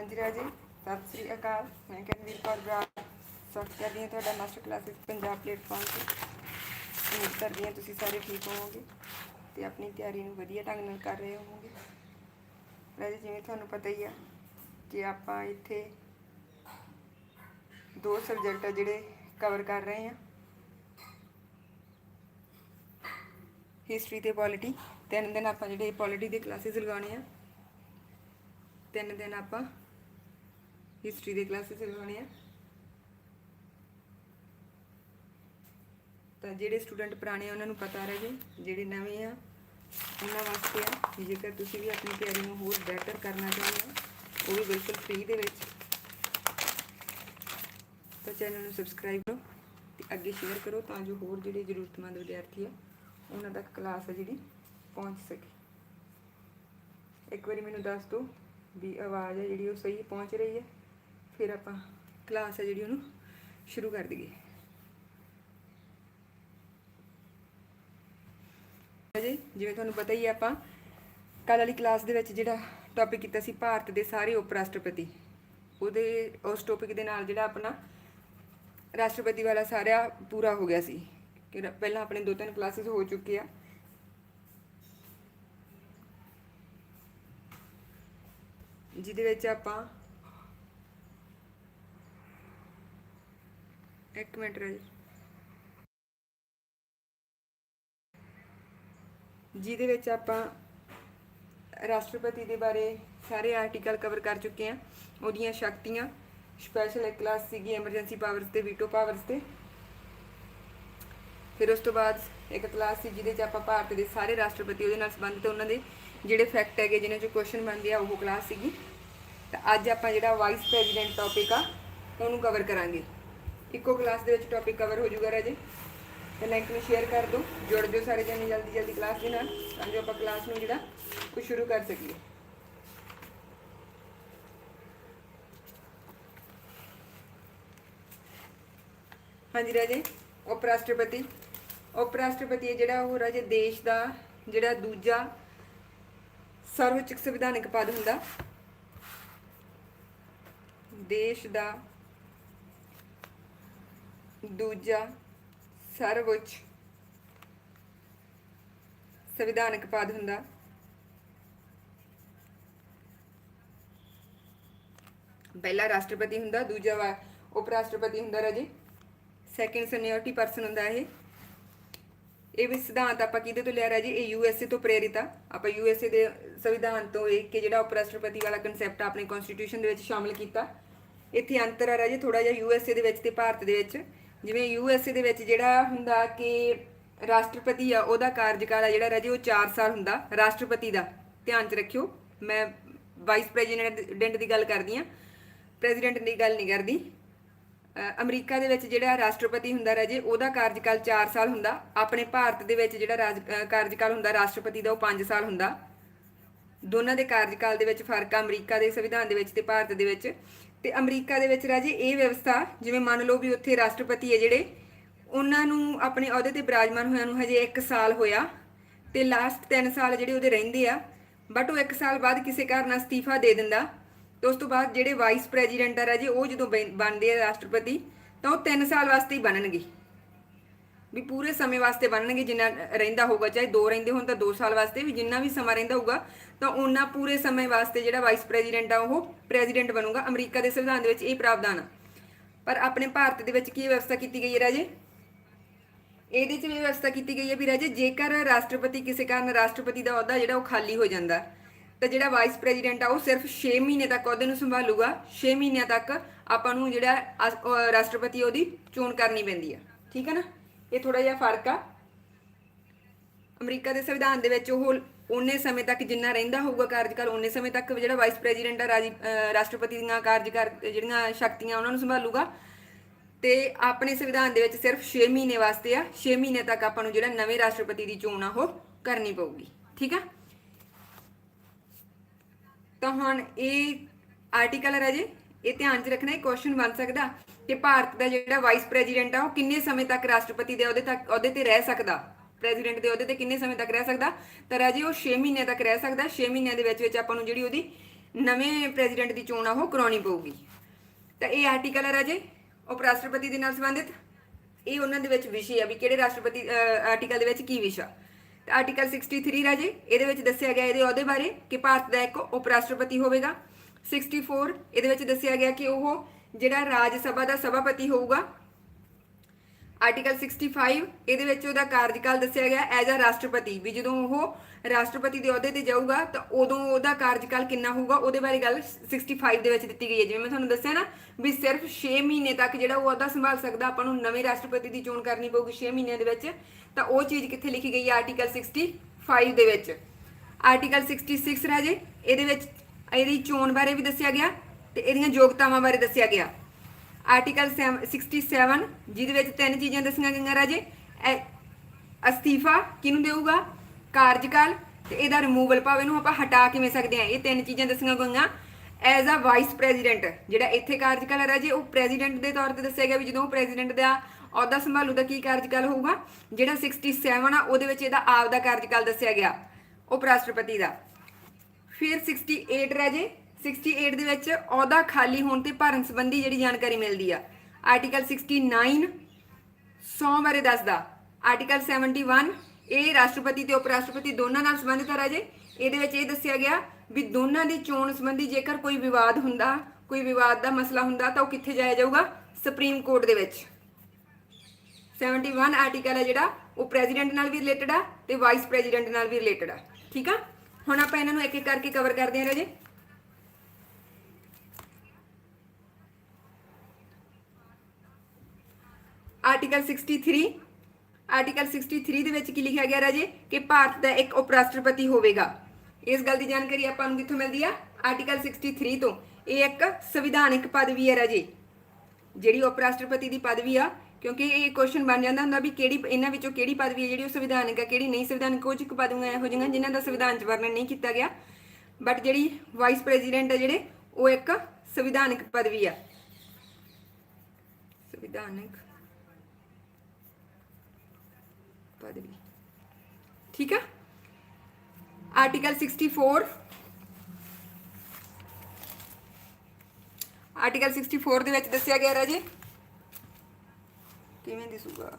ਹਾਂਜੀ ਰਾਜੇ, ਸਤਿ ਸ੍ਰੀ ਅਕਾਲ। ਮੈਂ ਕਨਵੀਰ ਕੌਰ ਬਰਾੜ। ਸਵਾਗਤ ਕਰਦੀ ਹਾਂ ਤੁਹਾਡਾ ਮਾਸਟਰ ਕਲਾਸਿਸ ਪੰਜਾਬ ਪਲੇਟਫਾਰਮ ਤੇ। ਉਮੀਦ ਕਰਦੀ ਹਾਂ ਤੁਸੀਂ ਸਾਰੇ ਠੀਕ ਹੋਵੋਗੇ ਤੇ ਆਪਣੀ ਤਿਆਰੀ ਨੂੰ ਵਧੀਆ ਢੰਗ ਨਾਲ ਕਰ ਰਹੇ ਹੋਵੋਗੇ। ਰਾਜੇ, ਜਿਵੇਂ ਤੁਹਾਨੂੰ ਪਤਾ ਹੀ ਆ ਕਿ ਆਪਾਂ ਇੱਥੇ ਦੋ ਸਬਜੈਕਟ ਆ ਜਿਹੜੇ ਕਵਰ ਕਰ ਰਹੇ ਹਾਂ। ਹਿਸਟਰੀ ਤੇ ਪੋਲਿਟੀ ਤਿੰਨ ਦਿਨ ਆਪਾਂ ਜਿਹੜੇ ਪੋਲਿਟੀ ਦੇ ਕਲਾਸਿਸ ਲਗਾਉਣੇ ਆ। ਤਿੰਨ ਦਿਨ ਆਪਾਂ ਹਿਸਟਰੀ ਦੇ ਕਲਾਸਿਸ ਲਗਾਉਣੇ ਆ। ਤਾਂ ਜਿਹੜੇ ਸਟੂਡੈਂਟ ਪੁਰਾਣੇ ਆ, ਉਹਨਾਂ ਨੂੰ ਪਤਾ ਰਹੇ ਜੀ, ਜਿਹੜੇ ਨਵੇਂ ਆ, ਉਹਨਾਂ ਵਾਸਤੇ ਆ। ਕਿ ਜੇਕਰ ਤੁਸੀਂ ਵੀ ਆਪਣੀ ਤਿਆਰੀ ਨੂੰ ਹੋਰ ਬਿਹਤਰ ਕਰਨਾ ਚਾਹੁੰਦੇ ਹੋ, ਉਹ ਵੀ ਬਿਲਕੁਲ ਫ੍ਰੀ ਦੇ ਵਿੱਚ। ਤਾਂ ਚੈਨਲ ਨੂੰ ਸਬਸਕ੍ਰਾਈਬ ਕਰੋ ਤੇ ਅੱਗੇ ਸ਼ੇਅਰ ਕਰੋ ਤਾਂ ਜੋ ਹੋਰ ਜਿਹੜੇ ਜ਼ਰੂਰਤਮੰਦ ਵਿਦਿਆਰਥੀ ਆ, ਉਹਨਾਂ ਤੱਕ ਕਲਾਸ ਆ ਜਿਹੜੀ ਪਹੁੰਚ ਸਕੇ। ਇੱਕ ਵਾਰੀ ਮੈਨੂੰ ਦੱਸ ਦਿਓ ਵੀ ਆਵਾਜ਼ ਹੈ ਜਿਹੜੀ ਉਹ ਸਹੀ ਪਹੁੰਚ ਰਹੀ ਹੈ। ਫਿਰ ਆਪਾਂ ਕਲਾਸ ਹੈ ਜਿਹੜੀ ਉਹਨੂੰ ਸ਼ੁਰੂ ਕਰ ਦਈਏ। ਜੀ ਜਿਵੇਂ ਤੁਹਾਨੂੰ ਪਤਾ ਹੀ ਹੈ ਆਪਾਂ ਕੱਲ ਵਾਲੀ ਕਲਾਸ ਦੇ ਵਿੱਚ ਜਿਹੜਾ ਟੌਪਿਕ ਕੀਤਾ ਸੀ ਭਾਰਤ ਦੇ ਸਾਰੇ ਉਪ ਰਾਸ਼ਟਰਪਤੀ ਉਹਦੇ, ਉਸ ਟੌਪਿਕ ਦੇ ਨਾਲ ਜਿਹੜਾ ਆਪਣਾ ਰਾਸ਼ਟਰਪਤੀ ਵਾਲਾ ਸਾਰਾ ਪੂਰਾ ਹੋ ਗਿਆ ਸੀ। ਕਿ ਪਹਿਲਾਂ ਆਪਣੇ ਦੋ ਤਿੰਨ ਕਲਾਸਿਸ ਹੋ ਚੁੱਕੇ ਆ। ਜਿਹਦੇ ਵਿੱਚ ਆਪਾਂ ਇੱਕ ਮਿੰਟ ਰਾਜ ਜਿਹਦੇ ਵਿੱਚ ਆਪਾਂ ਰਾਸ਼ਟਰਪਤੀ ਦੇ ਬਾਰੇ ਸਾਰੇ ਆਰਟੀਕਲ ਕਵਰ ਕਰ ਚੁੱਕੇ ਆ ਉਹਦੀਆਂ ਸ਼ਕਤੀਆਂ ਸਪੈਸ਼ਲ ਇੱਕ ਕਲਾਸ ਸੀਗੀ ਐਮਰਜੈਂਸੀ ਪਾਵਰਸ ਤੇ ਵੀਟੋ ਪਾਵਰਸ ਤੇ। ਫਿਰ ਉਸ ਤੋਂ ਬਾਅਦ ਇੱਕ ਕਲਾਸ ਸੀ ਜਿਹਦੇ 'ਚ ਆਪਾਂ ਭਾਰਤ ਦੇ ਸਾਰੇ ਰਾਸ਼ਟਰਪਤੀ ਉਹਦੇ ਨਾਲ ਸੰਬੰਧਿਤ ਉਹਨਾਂ ਦੇ ਜਿਹੜੇ ਫੈਕਟ ਹੈਗੇ ਜਿਨ੍ਹਾਂ 'ਚੋਂ ਕੁਐਸਚਨ ਬਣਦੇ ਆ, ਉਹ ਕਲਾਸ ਸੀਗੀ। ਤਾਂ ਅੱਜ ਆਪਾਂ ਜਿਹੜਾ ਵਾਈਸ ਪ੍ਰੈਜ਼ੀਡੈਂਟ ਟੌਪਿਕ ਆ, ਉਹਨੂੰ ਕਵਰ ਕਰਾਂਗੇ। ਇੱਕੋ ਕਲਾਸ ਦੇ ਵਿੱਚ ਟੌਪਿਕ ਕਵਰ ਹੋ ਜਾਊਗਾ ਰਾਜੇ। ਤੇ ਲਿੰਕ ਨੂੰ ਸ਼ੇਅਰ ਕਰ ਦਿਓ ਜੁੜ ਜਾਓ ਸਾਰੇ ਜਣੇ ਜਲਦੀ ਜਲਦੀ ਕਲਾਸ ਦੇ ਨਾਲ, ਤਾਂ ਜੋ ਆਪਾਂ ਕਲਾਸ ਨੂੰ ਜਿਹੜਾ ਉਹ ਸ਼ੁਰੂ ਕਰ ਸਕੀਏ। ਹਾਂਜੀ ਰਾਜੇ ਉਪ ਰਾਸ਼ਟਰਪਤੀ ਉਪ ਰਾਸ਼ਟਰਪਤੀ ਹੈ ਜਿਹੜਾ ਉਹ ਰਾਜੇ ਦੇਸ਼ ਦਾ ਜਿਹੜਾ ਦੂਜਾ ਸਰਵਉੱਚ ਸੰਵਿਧਾਨਕ ਪਦ ਹੁੰਦਾ। ਦੇਸ਼ ਦਾ ਦੂਜਾ ਸਰਵਉੱਚ ਸੰਵਿਧਾਨਕ ਪਦ ਹੁੰਦਾ। ਪਹਿਲਾ ਰਾਸ਼ਟਰਪਤੀ ਹੁੰਦਾ, ਦੂਜਾ ਵਾ ਉਪ ਰਾਸ਼ਟਰਪਤੀ ਹੁੰਦਾ ਰਾਜੇ। ਸੈਕੰਡ ਸੀਨੀਅਰਟੀ ਪਰਸਨ ਹੁੰਦਾ ਇਹ। ਇਹ ਵੀ ਸਿਧਾਂਤ ਆਪਾਂ ਕਿਹਦੇ ਤੋਂ ਲਿਆ ਰਾਜੇ? ਇਹ ਯੂਐਸਏ ਤੋਂ ਪ੍ਰੇਰਿਤ ਆ। ਆਪਾਂ ਯੂਐਸਏ ਦੇ ਸੰਵਿਧਾਨ ਤੋਂ ਇਹ ਕਿ ਜਿਹੜਾ ਉਪ ਰਾਸ਼ਟਰਪਤੀ ਵਾਲਾ ਕਨਸੈਪਟ ਆਪਣੇ ਕਨਸਟੀਟਿਊਸ਼ਨ ਦੇ ਵਿੱਚ ਸ਼ਾਮਿਲ ਕੀਤਾ। ਇੱਥੇ ਅੰਤਰ ਆ ਰਾਜੇ ਥੋੜਾ ਜਿਹਾ ਯੂਐਸਏ ਦੇ ਵਿੱਚ ਤੇ ਭਾਰਤ ਦੇ ਵਿੱਚ। ਜਿਵੇਂ ਯੂਐਸਏ ਦੇ ਵਿੱਚ ਜਿਹੜਾ ਹੁੰਦਾ ਕਿ ਰਾਸ਼ਟਰਪਤੀ ਆ, ਉਹਦਾ ਕਾਰਜਕਾਲ ਆ ਜਿਹੜਾ ਰਾਜੇ ਉਹ 4 ਸਾਲ ਹੁੰਦਾ, ਰਾਸ਼ਟਰਪਤੀ ਦਾ। ਧਿਆਨ 'ਚ ਰੱਖਿਓ, ਮੈਂ ਵਾਈਸ ਪ੍ਰੈਜ਼ੀਡੈਂਟ ਦੀ ਗੱਲ ਕਰਦੀ ਆ ਪ੍ਰੈਜ਼ੀਡੈਂਟ ਦੀ ਗੱਲ ਨਹੀਂ ਕਰਦੀ। ਅਮਰੀਕਾ ਦੇ ਵਿੱਚ ਜਿਹੜਾ ਰਾਸ਼ਟਰਪਤੀ ਹੁੰਦਾ ਰਾਜੇ ਉਹਦਾ ਕਾਰਜਕਾਲ 4 ਸਾਲ ਹੁੰਦਾ। ਆਪਣੇ ਭਾਰਤ ਦੇ ਵਿੱਚ ਜਿਹੜਾ ਰਾਜ ਕਾਰਜਕਾਲ ਹੁੰਦਾ ਰਾਸ਼ਟਰਪਤੀ ਦਾ, ਉਹ 5 ਸਾਲ ਹੁੰਦਾ। ਦੋਨਾਂ ਦੇ ਕਾਰਜਕਾਲ ਦੇ ਵਿੱਚ ਫ਼ਰਕ ਆ, ਅਮਰੀਕਾ ਦੇ ਸੰਵਿਧਾਨ ਦੇ ਵਿੱਚ ਤੇ ਭਾਰਤ ਦੇ ਵਿੱਚ। ਤੇ ਅਮਰੀਕਾ ਦੇ ਵਿੱਚ ਰਾਜੇ ਇਹ ਵਿਵਸਥਾ, ਜਿਵੇਂ ਮੰਨ ਲਓ ਵੀ ਉੱਥੇ ਰਾਸ਼ਟਰਪਤੀ ਹੈ ਜਿਹੜੇ, ਉਹਨਾਂ ਨੂੰ ਆਪਣੇ ਅਹੁਦੇ ਤੇ ਬਿਰਾਜਮਾਨ ਹੋਇਆਂ ਨੂੰ ਹਜੇ 1 ਸਾਲ ਹੋਇਆ ਤੇ ਲਾਸਟ 3 ਸਾਲ ਜਿਹੜੇ ਉਹਦੇ ਰਹਿੰਦੇ ਆ ਬਟ ਉਹ 1 ਸਾਲ ਬਾਅਦ ਕਿਸੇ ਕਾਰਨ ਅਸਤੀਫਾ ਦੇ ਦਿੰਦਾ। ਤੇ ਉਸ ਤੋਂ ਬਾਅਦ ਜਿਹੜੇ ਵਾਈਸ ਪ੍ਰੈਜ਼ੀਡੈਂਟ ਆ ਰਾਜੇ, ਉਹ ਜਦੋਂ ਬਣਦੇ ਆ ਰਾਸ਼ਟਰਪਤੀ, ਤਾਂ ਉਹ 3 ਸਾਲ ਵਾਸਤੇ ਹੀ ਬਣਨਗੇ। ਵੀ ਪੂਰੇ ਸਮੇਂ ਵਾਸਤੇ ਬਣਨਗੇ, ਜਿੰਨਾ ਰਹਿੰਦਾ ਹੋਊਗਾ, ਚਾਹੇ ਦੋ ਰਹਿੰਦੇ ਹੋਣ ਤਾਂ 2 ਸਾਲ ਵਾਸਤੇ ਵੀ, ਜਿੰਨਾ ਵੀ ਸਮਾਂ ਰਹਿੰਦਾ ਹੋਊਗਾ, ਤਾਂ ਉਹਨਾਂ ਪੂਰੇ ਸਮੇਂ ਵਾਸਤੇ ਜਿਹੜਾ ਵਾਈਸ ਪ੍ਰੈਜ਼ੀਡੈਂਟ ਆ, ਉਹ ਪ੍ਰੈਜ਼ੀਡੈਂਟ ਬਣੂਗਾ, ਅਮਰੀਕਾ ਦੇ ਸੰਵਿਧਾਨ ਦੇ ਵਿੱਚ ਇਹ ਪ੍ਰਾਵਧਾਨ ਆ। ਪਰ ਆਪਣੇ ਭਾਰਤ ਦੇ ਵਿੱਚ ਕੀ ਵਿਵਸਥਾ ਕੀਤੀ ਗਈ ਹੈ, ਰਾਜੇ? ਇਹਦੇ 'ਚ ਵੀ ਵਿਵਸਥਾ ਕੀਤੀ ਗਈ ਹੈ ਵੀ, ਰਾਜੇ, ਜੇਕਰ ਰਾਸ਼ਟਰਪਤੀ ਕਿਸੇ ਕਾਰਨ ਰਾਸ਼ਟਰਪਤੀ ਦਾ ਅਹੁਦਾ ਜਿਹੜਾ ਉਹ ਖਾਲੀ ਹੋ ਜਾਂਦਾ, ਤਾਂ ਜਿਹੜਾ ਵਾਈਸ ਪ੍ਰੈਜ਼ੀਡੈਂਟ ਆ, ਉਹ ਸਿਰਫ 6 ਮਹੀਨੇ ਤੱਕ ਅਹੁਦੇ ਨੂੰ ਸੰਭਾਲੂਗਾ 6 ਮਹੀਨਿਆਂ ਤੱਕ ਆਪਾਂ ਨੂੰ ਜਿਹੜਾ ਰਾਸ਼ਟਰਪਤੀ ਉਹਦੀ ਚੋਣ ਕਰਨੀ ਪੈਂਦੀ ਆ। ਠੀਕ ਹੈ ਨਾ? ਇਹ ਥੋੜਾ ਜਿਹਾ ਫ਼ਰਕ ਆ। ਅਮਰੀਕਾ ਦੇ ਸੰਵਿਧਾਨ ਦੇ ਵਿੱਚ ਉਹ ਉਹਨੇ ਸਮੇਂ ਤੱਕ ਜਿੰਨਾ ਰਹਿੰਦਾ ਹੋਊਗਾ ਕਾਰਜਕਾਲ, ਉਹਨੇ ਸਮੇਂ ਤੱਕ ਜਿਹੜਾ ਵਾਈਸ ਪ੍ਰੈਜ਼ੀਡੈਂਟ ਆ ਰਾਸ਼ਟਰਪਤੀ ਦੀਆਂ ਕਾਰਜਕਾਰ, ਜਿਹੜੀਆਂ ਸ਼ਕਤੀਆਂ ਉਹਨਾਂ ਨੂੰ ਸੰਭਾਲੂਗਾ। ਤੇ ਆਪਣੇ ਸੰਵਿਧਾਨ ਦੇ ਵਿੱਚ ਸਿਰਫ 6 ਮਹੀਨੇ ਵਾਸਤੇ ਆ। 6 ਮਹੀਨੇ ਤੱਕ ਆਪਾਂ ਨੂੰ ਜਿਹੜਾ ਨਵੇਂ ਰਾਸ਼ਟਰਪਤੀ ਦੀ ਚੋਣ ਆ, ਉਹ ਕਰਨੀ ਪਊਗੀ। ਠੀਕ ਆ? ਤਾਂ ਹੁਣ ਇਹ ਆਰਟੀਕਲ ਹੈ ਰਾਜੇ। ਇਹ ਧਿਆਨ 'ਚ ਰੱਖਣਾ, ਇਹ ਕੁਐਸਚਨ ਬਣ ਸਕਦਾ ਕਿ ਭਾਰਤ ਦਾ ਜਿਹੜਾ ਵਾਈਸ ਪ੍ਰੈਜ਼ੀਡੈਂਟ ਆ, ਉਹ ਕਿੰਨੇ ਸਮੇਂ ਤੱਕ ਰਾਸ਼ਟਰਪਤੀ ਦੇ ਅਹੁਦੇ ਤੱਕ, ਅਹੁਦੇ ਤੇ ਰਹਿ ਸਕਦਾ? ਪ੍ਰੈਜ਼ੀਡੈਂਟ ਦੇ ਅਹੁਦੇ ਤੇ ਕਿੰਨੇ ਸਮੇਂ ਤੱਕ ਰਹਿ ਸਕਦਾ? ਤਾਂ ਰਾਜੇ, ਉਹ 6 ਮਹੀਨੇ ਤੱਕ ਰਹਿ ਸਕਦਾ। 6 ਮਹੀਨਿਆਂ ਦੇ ਵਿੱਚ ਵਿੱਚ ਆਪਾਂ ਨੂੰ ਜਿਹੜੀ ਉਹਦੀ ਨਵੇਂ ਪ੍ਰੈਜ਼ੀਡੈਂਟ ਦੀ ਚੋਣ ਆ, ਉਹ ਕਰਾਉਣੀ ਪਊਗੀ। ਤਾਂ ਇਹ ਆਰਟੀਕਲ ਹੈ ਰਾਜੇ ਉਪ ਰਾਸ਼ਟਰਪਤੀ ਦੇ ਨਾਲ ਸੰਬੰਧਿਤ। ਇਹ ਉਹਨਾਂ ਦੇ ਵਿੱਚ ਵਿਸ਼ੇ ਆ ਵੀ ਕਿਹੜੇ ਰਾਸ਼ਟਰਪਤੀ ਆਰਟੀਕਲ ਦੇ ਵਿੱਚ ਕੀ ਵਿਸ਼ਾ। ਤਾਂ ਆਰਟੀਕਲ 63 ਰਾਜੇ, ਇਹਦੇ ਵਿੱਚ ਦੱਸਿਆ ਗਿਆ ਇਹਦੇ ਅਹੁਦੇ ਬਾਰੇ ਕਿ ਭਾਰਤ ਦਾ ਇੱਕ ਉਪ ਰਾਸ਼ਟਰਪਤੀ ਹੋਵੇਗਾ। 64, ਇਹਦੇ ਵਿੱਚ ਦੱਸਿਆ ਗਿਆ ਕਿ ਉਹ ਜਿਹੜਾ ਰਾਜ ਸਭਾ ਦਾ ਸਭਾਪਤੀ ਹੋਊਗਾ ਆਰਟੀਕਲ 65 ਇਹਦੇ ਵਿੱਚ ਉਹਦਾ ਕਾਰਜਕਾਲ ਦੱਸਿਆ ਗਿਆ ਐਜ਼ ਅ ਰਾਸ਼ਟਰਪਤੀ, ਵੀ ਜਦੋਂ ਉਹ ਰਾਸ਼ਟਰਪਤੀ ਦੇ ਅਹੁਦੇ ਤੇ ਜਾਊਗਾ, ਤਾਂ ਉਦੋਂ ਉਹਦਾ ਕਾਰਜਕਾਲ ਕਿੰਨਾ ਹੋਊਗਾ, ਉਹਦੇ ਬਾਰੇ ਗੱਲ 65 ਦੇ ਵਿੱਚ ਦਿੱਤੀ ਗਈ ਹੈ। ਜਿਵੇਂ ਮੈਂ ਤੁਹਾਨੂੰ ਦੱਸਿਆ ਨਾ, ਵੀ ਸਿਰਫ 6 ਮਹੀਨੇ ਤੱਕ ਜਿਹੜਾ ਉਹ ਅਹੁਦਾ ਸੰਭਾਲ ਸਕਦਾ, ਆਪਾਂ ਨੂੰ ਨਵੇਂ ਰਾਸ਼ਟਰਪਤੀ ਦੀ ਚੋਣ ਕਰਨੀ ਪਊਗੀ 6 ਮਹੀਨਿਆਂ ਦੇ ਵਿੱਚ, ਤਾਂ ਉਹ ਚੀਜ਼ ਕਿੱਥੇ ਲਿਖੀ ਗਈ ਹੈ ਆਰਟੀਕਲ 65 ਦੇ ਵਿੱਚ। ਆਰਟੀਕਲ 66 ਰਾਜੇ, ਇਹਦੇ ਵਿੱਚ ਇਹਦੀ ਚੋਣ ਬਾਰੇ ਵੀ ਦੱਸਿਆ ਗਿਆ ਤੇ ਇਹਦੀਆਂ ਯੋਗਤਾਵਾਂ ਬਾਰੇ ਦੱਸਿਆ ਗਿਆ। ਆਰਟੀਕਲ 67 ਜਿਹਦੇ ਵਿੱਚ ਤਿੰਨ ਚੀਜ਼ਾਂ ਦੱਸੀਆਂ ਗਈਆਂ ਰਾਜੇ। ਅਸਤੀਫਾ ਕਿਹਨੂੰ ਦੇਊਗਾ? ਕਾਰਜਕਾਲ ਤੇ ਇਹਦਾ ਰਿਮੂਵਲ ਭਾਵੇਂ ਨੂੰ ਆਪਾਂ ਹਟਾ ਕਿਵੇਂ ਸਕਦੇ ਹਾਂ? ਇਹ ਤਿੰਨ ਚੀਜ਼ਾਂ ਦੱਸੀਆਂ ਗਈਆਂ। ਐਜ਼ ਅ ਵਾਈਸ ਪ੍ਰੈਜ਼ੀਡੈਂਟ ਜਿਹੜਾ ਇੱਥੇ ਕਾਰਜਕਾਲ ਹੈ ਰਾਜੇ, ਉਹ ਪ੍ਰੈਜ਼ੀਡੈਂਟ ਦੇ ਤੌਰ ਤੇ ਦੱਸਿਆ ਗਿਆ ਵੀ ਜਦੋਂ ਉਹ ਪ੍ਰੈਜ਼ੀਡੈਂਟ ਦਾ ਅਹੁਦਾ ਸੰਭਾਲੂ ਦਾ ਕੀ ਕਾਰਜਕਾਲ ਹੋਊਗਾ? ਜਿਹੜਾ 67 ਆ, ਉਹਦੇ ਵਿੱਚ ਇਹਦਾ ਆਪ ਦਾ ਕਾਰਜਕਾਲ ਦੱਸਿਆ ਗਿਆ। ਉਪ ਰਾਸ਼ਟਰਪਤੀ ਦਾ। ਫਿਰ 68 ਰਾਜੇ 68 ਦੇ ਵਿੱਚ ਅਹੁਦਾ ਖਾਲੀ ਹੋਣ ਤੇ ਭਰਨ ਸੰਬੰਧੀ ਜਿਹੜੀ ਜਾਣਕਾਰੀ ਮਿਲਦੀ ਆ। ਆਰਟੀਕਲ 69 ਸੌ ਬਾਰੇ ਦੱਸਦਾ। ਆਰਟੀਕਲ 71 ਇਹ ਰਾਸ਼ਟਰਪਤੀ ਤੇ ਉਪ ਰਾਸ਼ਟਰਪਤੀ ਦੋਨਾਂ ਨਾਲ ਸੰਬੰਧਿਤ ਆ ਜੇ ਇਹਦੇ ਵਿੱਚ ਇਹ ਦੱਸਿਆ ਗਿਆ ਵੀ ਦੋਨਾਂ ਦੀ ਚੋਣ ਸੰਬੰਧੀ ਜੇਕਰ ਕੋਈ ਵਿਵਾਦ ਹੁੰਦਾ, ਕੋਈ ਵਿਵਾਦ ਦਾ ਮਸਲਾ ਹੁੰਦਾ, ਤਾਂ ਉਹ ਕਿੱਥੇ ਜਾਇਆ ਜਾਊਗਾ? ਸੁਪਰੀਮ ਕੋਰਟ ਦੇ ਵਿੱਚ। 71 ਆਰਟੀਕਲ ਹੈ ਜਿਹੜਾ, ਉਹ ਪ੍ਰੈਜ਼ੀਡੈਂਟ ਨਾਲ ਵੀ ਰਿਲੇਟਡ ਆ ਤੇ ਵਾਈਸ ਪ੍ਰੈਜ਼ੀਡੈਂਟ ਨਾਲ ਵੀ ਰਿਲੇਟਡ ਆ। ਠੀਕ ਆ? ਹੁਣ ਆਪਾਂ ਇਹਨਾਂ ਨੂੰ ਇੱਕ ਇੱਕ ਕਰਕੇ ਕਵਰ ਕਰਦੇ ਹਾਂ ਰਾਜੇ। ਆਰਟੀਕਲ 63 ਆਰਟੀਕਲ 63 ਦੇ ਵਿੱਚ ਕੀ ਲਿਖਿਆ ਗਿਆ ਰਾਜੇ? ਕਿ ਭਾਰਤ ਦਾ ਇੱਕ ਉਪ ਰਾਸ਼ਟਰਪਤੀ ਹੋਵੇਗਾ। ਇਸ ਗੱਲ ਦੀ ਜਾਣਕਾਰੀ ਆਪਾਂ ਨੂੰ ਕਿੱਥੋਂ ਮਿਲਦੀ ਆ? ਆਰਟੀਕਲ 63 ਤੋਂ। ਇਹ ਇੱਕ ਸੰਵਿਧਾਨਿਕ ਪਦਵੀ ਹੈ ਰਾਜੇ। ਜਿਹੜੀ ਉਪ ਰਾਸ਼ਟਰਪਤੀ ਦੀ ਪਦਵੀ ਆ ਕਿਉਂਕਿ ਇਹ ਕੁਐਸਚਨ ਬਣ ਜਾਂਦਾ ਹੁੰਦਾ ਵੀ ਕਿਹੜੀ, ਇਹਨਾਂ ਵਿੱਚੋਂ ਕਿਹੜੀ ਪਦਵੀ ਹੈ ਜਿਹੜੀ ਉਹ ਸੰਵਿਧਾਨਕ ਹੈ, ਕਿਹੜੀ ਨਹੀਂ ਸੰਵਿਧਾਨਿਕ ਕੁਝ ਕੁ ਪਦਵੀਆਂ ਇਹੋ ਜਿਹੀਆਂ ਜਿਨ੍ਹਾਂ ਦਾ ਸੰਵਿਧਾਨ 'ਚ ਵਰਣਨ ਨਹੀਂ ਕੀਤਾ ਗਿਆ। ਬਟ ਜਿਹੜੀ ਵਾਈਸ ਪ੍ਰੈਜ਼ੀਡੈਂਟ ਹੈ ਜਿਹੜੇ, ਉਹ ਇੱਕ ਸੰਵਿਧਾਨਕ ਪਦਵੀ ਆ ਸੰਵਿਧਾਨਕ ਪਦਵੀ। ਠੀਕ ਆ? ਆਰਟੀਕਲ 64 ਆਰਟੀਕਲ 64 ਦੇ ਵਿੱਚ ਦੱਸਿਆ ਗਿਆ ਰਾਜੇ। ਕਿਵੇਂ ਦਿਸੂਗਾ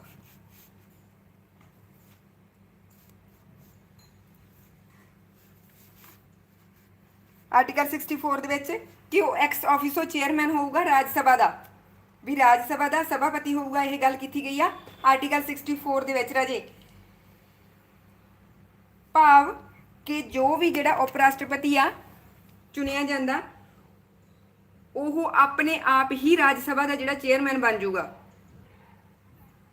ਆਰਟੀਕਲ 64 ਦੇ ਵਿੱਚ ਕਿ ਉਹ ਐਕਸ ਆਫਿਸੋ ਚੇਅਰਮੈਨ ਹੋਊਗਾ ਰਾਜ ਸਭਾ ਦਾ। ਵੀ ਰਾਜ ਸਭਾ ਦਾ ਸਭਾਪਤੀ ਹੋਊਗਾ, ਇਹ ਗੱਲ ਕੀਤੀ ਗਈ ਆ ਆਰਟੀਕਲ 64 ਦੇ ਵਿੱਚ ਰਾਜੇ। ਭਾਵ ਕਿ ਜੋ ਵੀ ਜਿਹੜਾ ਉਪ ਰਾਸ਼ਟਰਪਤੀ ਆ, ਚੁਣਿਆ ਜਾਂਦਾ, ਉਹ ਆਪਣੇ ਆਪ ਹੀ ਰਾਜ ਸਭਾ ਦਾ ਜਿਹੜਾ ਚੇਅਰਮੈਨ ਬਣ ਜਾਊਗਾ।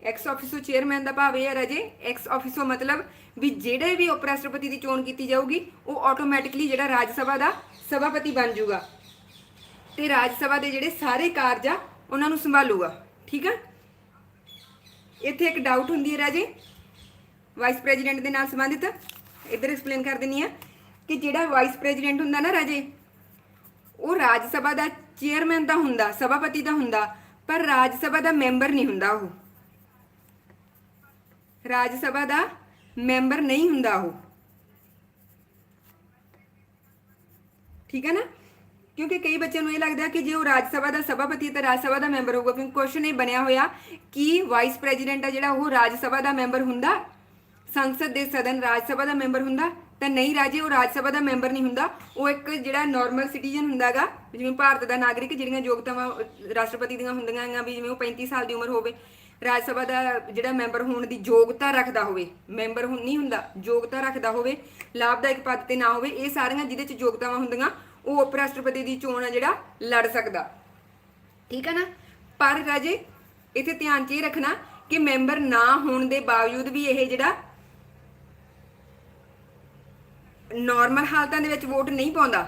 ਐਕਸ ਆਫਿਸੋ ਚੇਅਰਮੈਨ ਦਾ ਭਾਵ ਇਹ ਹੈ ਰਾਜੇ ਐਕਸ ਆਫਿਸੋ ਮਤਲਬ ਵੀ ਜਿਹੜੇ ਵੀ ਉਪ ਰਾਸ਼ਟਰਪਤੀ ਦੀ ਚੋਣ ਕੀਤੀ ਜਾਊਗੀ, ਉਹ ਆਟੋਮੈਟਿਕਲੀ ਜਿਹੜਾ ਰਾਜ ਸਭਾ ਦਾ ਸਭਾਪਤੀ ਬਣ ਜਾਊਗਾ। ਤੇ ਰਾਜ ਸਭਾ ਦੇ ਜਿਹੜੇ ਸਾਰੇ ਕਾਰਜ ਆ, ਉਹਨਾਂ ਨੂੰ ਸੰਭਾਲੂਗਾ, ਠੀਕ ਆ? ਇੱਥੇ ਇੱਕ ਡਾਊਟ ਹੁੰਦੀ ਹੈ ਰਾਜੇ ਵਾਈਸ ਪ੍ਰੈਜ਼ੀਡੈਂਟ ਦੇ ਨਾਲ ਸੰਬੰਧਿਤ, ਇੱਧਰ ਐਕਸਪਲੇਨ ਕਰ ਦਿੰਨੀ ਆ ਕਿ ਜਿਹੜਾ ਵਾਈਸ ਪ੍ਰੈਜ਼ੀਡੈਂਟ ਹੁੰਦਾ ਨਾ ਰਾਜੇ, ਉਹ ਰਾਜ ਸਭਾ ਦਾ ਚੇਅਰਮੈਨ ਦਾ ਹੁੰਦਾ, ਸਭਾਪਤੀ ਦਾ ਹੁੰਦਾ, ਪਰ ਰਾਜ ਸਭਾ ਦਾ ਮੈਂਬਰ ਨਹੀਂ ਹੁੰਦਾ ਉਹ। ਰਾਜ ਸਭਾ ਦਾ ਮੈਂਬਰ ਨਹੀਂ ਹੁੰਦਾ ਉਹ। ਠੀਕ ਹੈ ਨਾ? ਕਿਉਂਕਿ ਕਈ ਬੱਚਿਆਂ ਨੂੰ ਇਹ ਲੱਗਦਾ ਕਿ ਜੇ ਉਹ ਰਾਜ ਸਭਾ ਦਾ ਸਭਾਪਤੀ ਹੈ ਤਾਂ ਰਾਜ ਸਭਾ ਦਾ ਮੈਂਬਰ ਹੋਊਗਾ, ਕਿਉਂਕਿ ਕੁਐਸਚਨ ਇਹ ਬਣਿਆ ਹੋਇਆ ਕਿ ਵਾਈਸ ਪ੍ਰੈਜ਼ੀਡੈਂਟ ਆ ਜਿਹੜਾ ਉਹ ਰਾਜ ਸਭਾ ਦਾ ਮੈਂਬਰ ਹੁੰਦਾ। ਸੰਸਦ ਦੇ ਸਦਨ ਰਾਜ ਸਭਾ ਦਾ ਮੈਂਬਰ ਹੁੰਦਾ, ਤਾਂ ਨਹੀਂ ਰਾਜੇ, ਉਹ ਰਾਜ ਸਭਾ ਦਾ ਮੈਂਬਰ ਨਹੀਂ ਹੁੰਦਾ। ਉਹ ਇੱਕ ਜਿਹੜਾ ਨਾਰਮਲ ਸਿਟੀਜ਼ਨ ਹੁੰਦਾਗਾ ਜਿਵੇਂ ਭਾਰਤ ਦਾ ਨਾਗਰਿਕ, ਜਿਹੜੀਆਂ ਯੋਗਤਾਵਾਂ ਰਾਸ਼ਟਰਪਤੀ ਦੀਆਂ ਹੁੰਦੀਆਂ ਹੈਗੀਆਂ ਵੀ ਜਿਵੇਂ ਉਹ 35 ਸਾਲ ਦੀ ਉਮਰ ਹੋਵੇ। ਰਾਜ ਸਭਾ ਦਾ ਜਿਹੜਾ ਮੈਂਬਰ ਹੋਣ ਦੀ ਯੋਗਤਾ ਰੱਖਦਾ ਹੋਵੇ, ਮੈਂਬਰ ਹੁਣ ਨਹੀਂ ਹੁੰਦਾ, ਯੋਗਤਾ ਰੱਖਦਾ ਹੋਵੇ, ਲਾਭਦਾਇਕ ਪਦ ਤੇ ਨਾ ਹੋਵੇ, ਇਹ ਸਾਰੀਆਂ ਜਿਹਦੇ ਚ ਯੋਗਤਾਵਾਂ ਹੁੰਦੀਆਂ, ਉਹ ਉਪ ਰਾਸ਼ਟਰਪਤੀ ਦੀ ਚੋਣ ਆ ਜਿਹੜਾ ਲੜ ਸਕਦਾ। ਠੀਕ ਹੈ ਨਾ? ਪਰ ਰਾਜੇ, ਇੱਥੇ ਧਿਆਨ 'ਚ ਇਹ ਰੱਖਣਾ ਕਿ ਮੈਂਬਰ ਨਾ ਹੋਣ ਦੇ ਬਾਵਜੂਦ ਵੀ ਇਹ ਜਿਹੜਾ ਨਾਰਮਲ ਹਾਲਤਾਂ ਦੇ ਵਿੱਚ ਵੋਟ ਨਹੀਂ ਪਾਉਂਦਾ।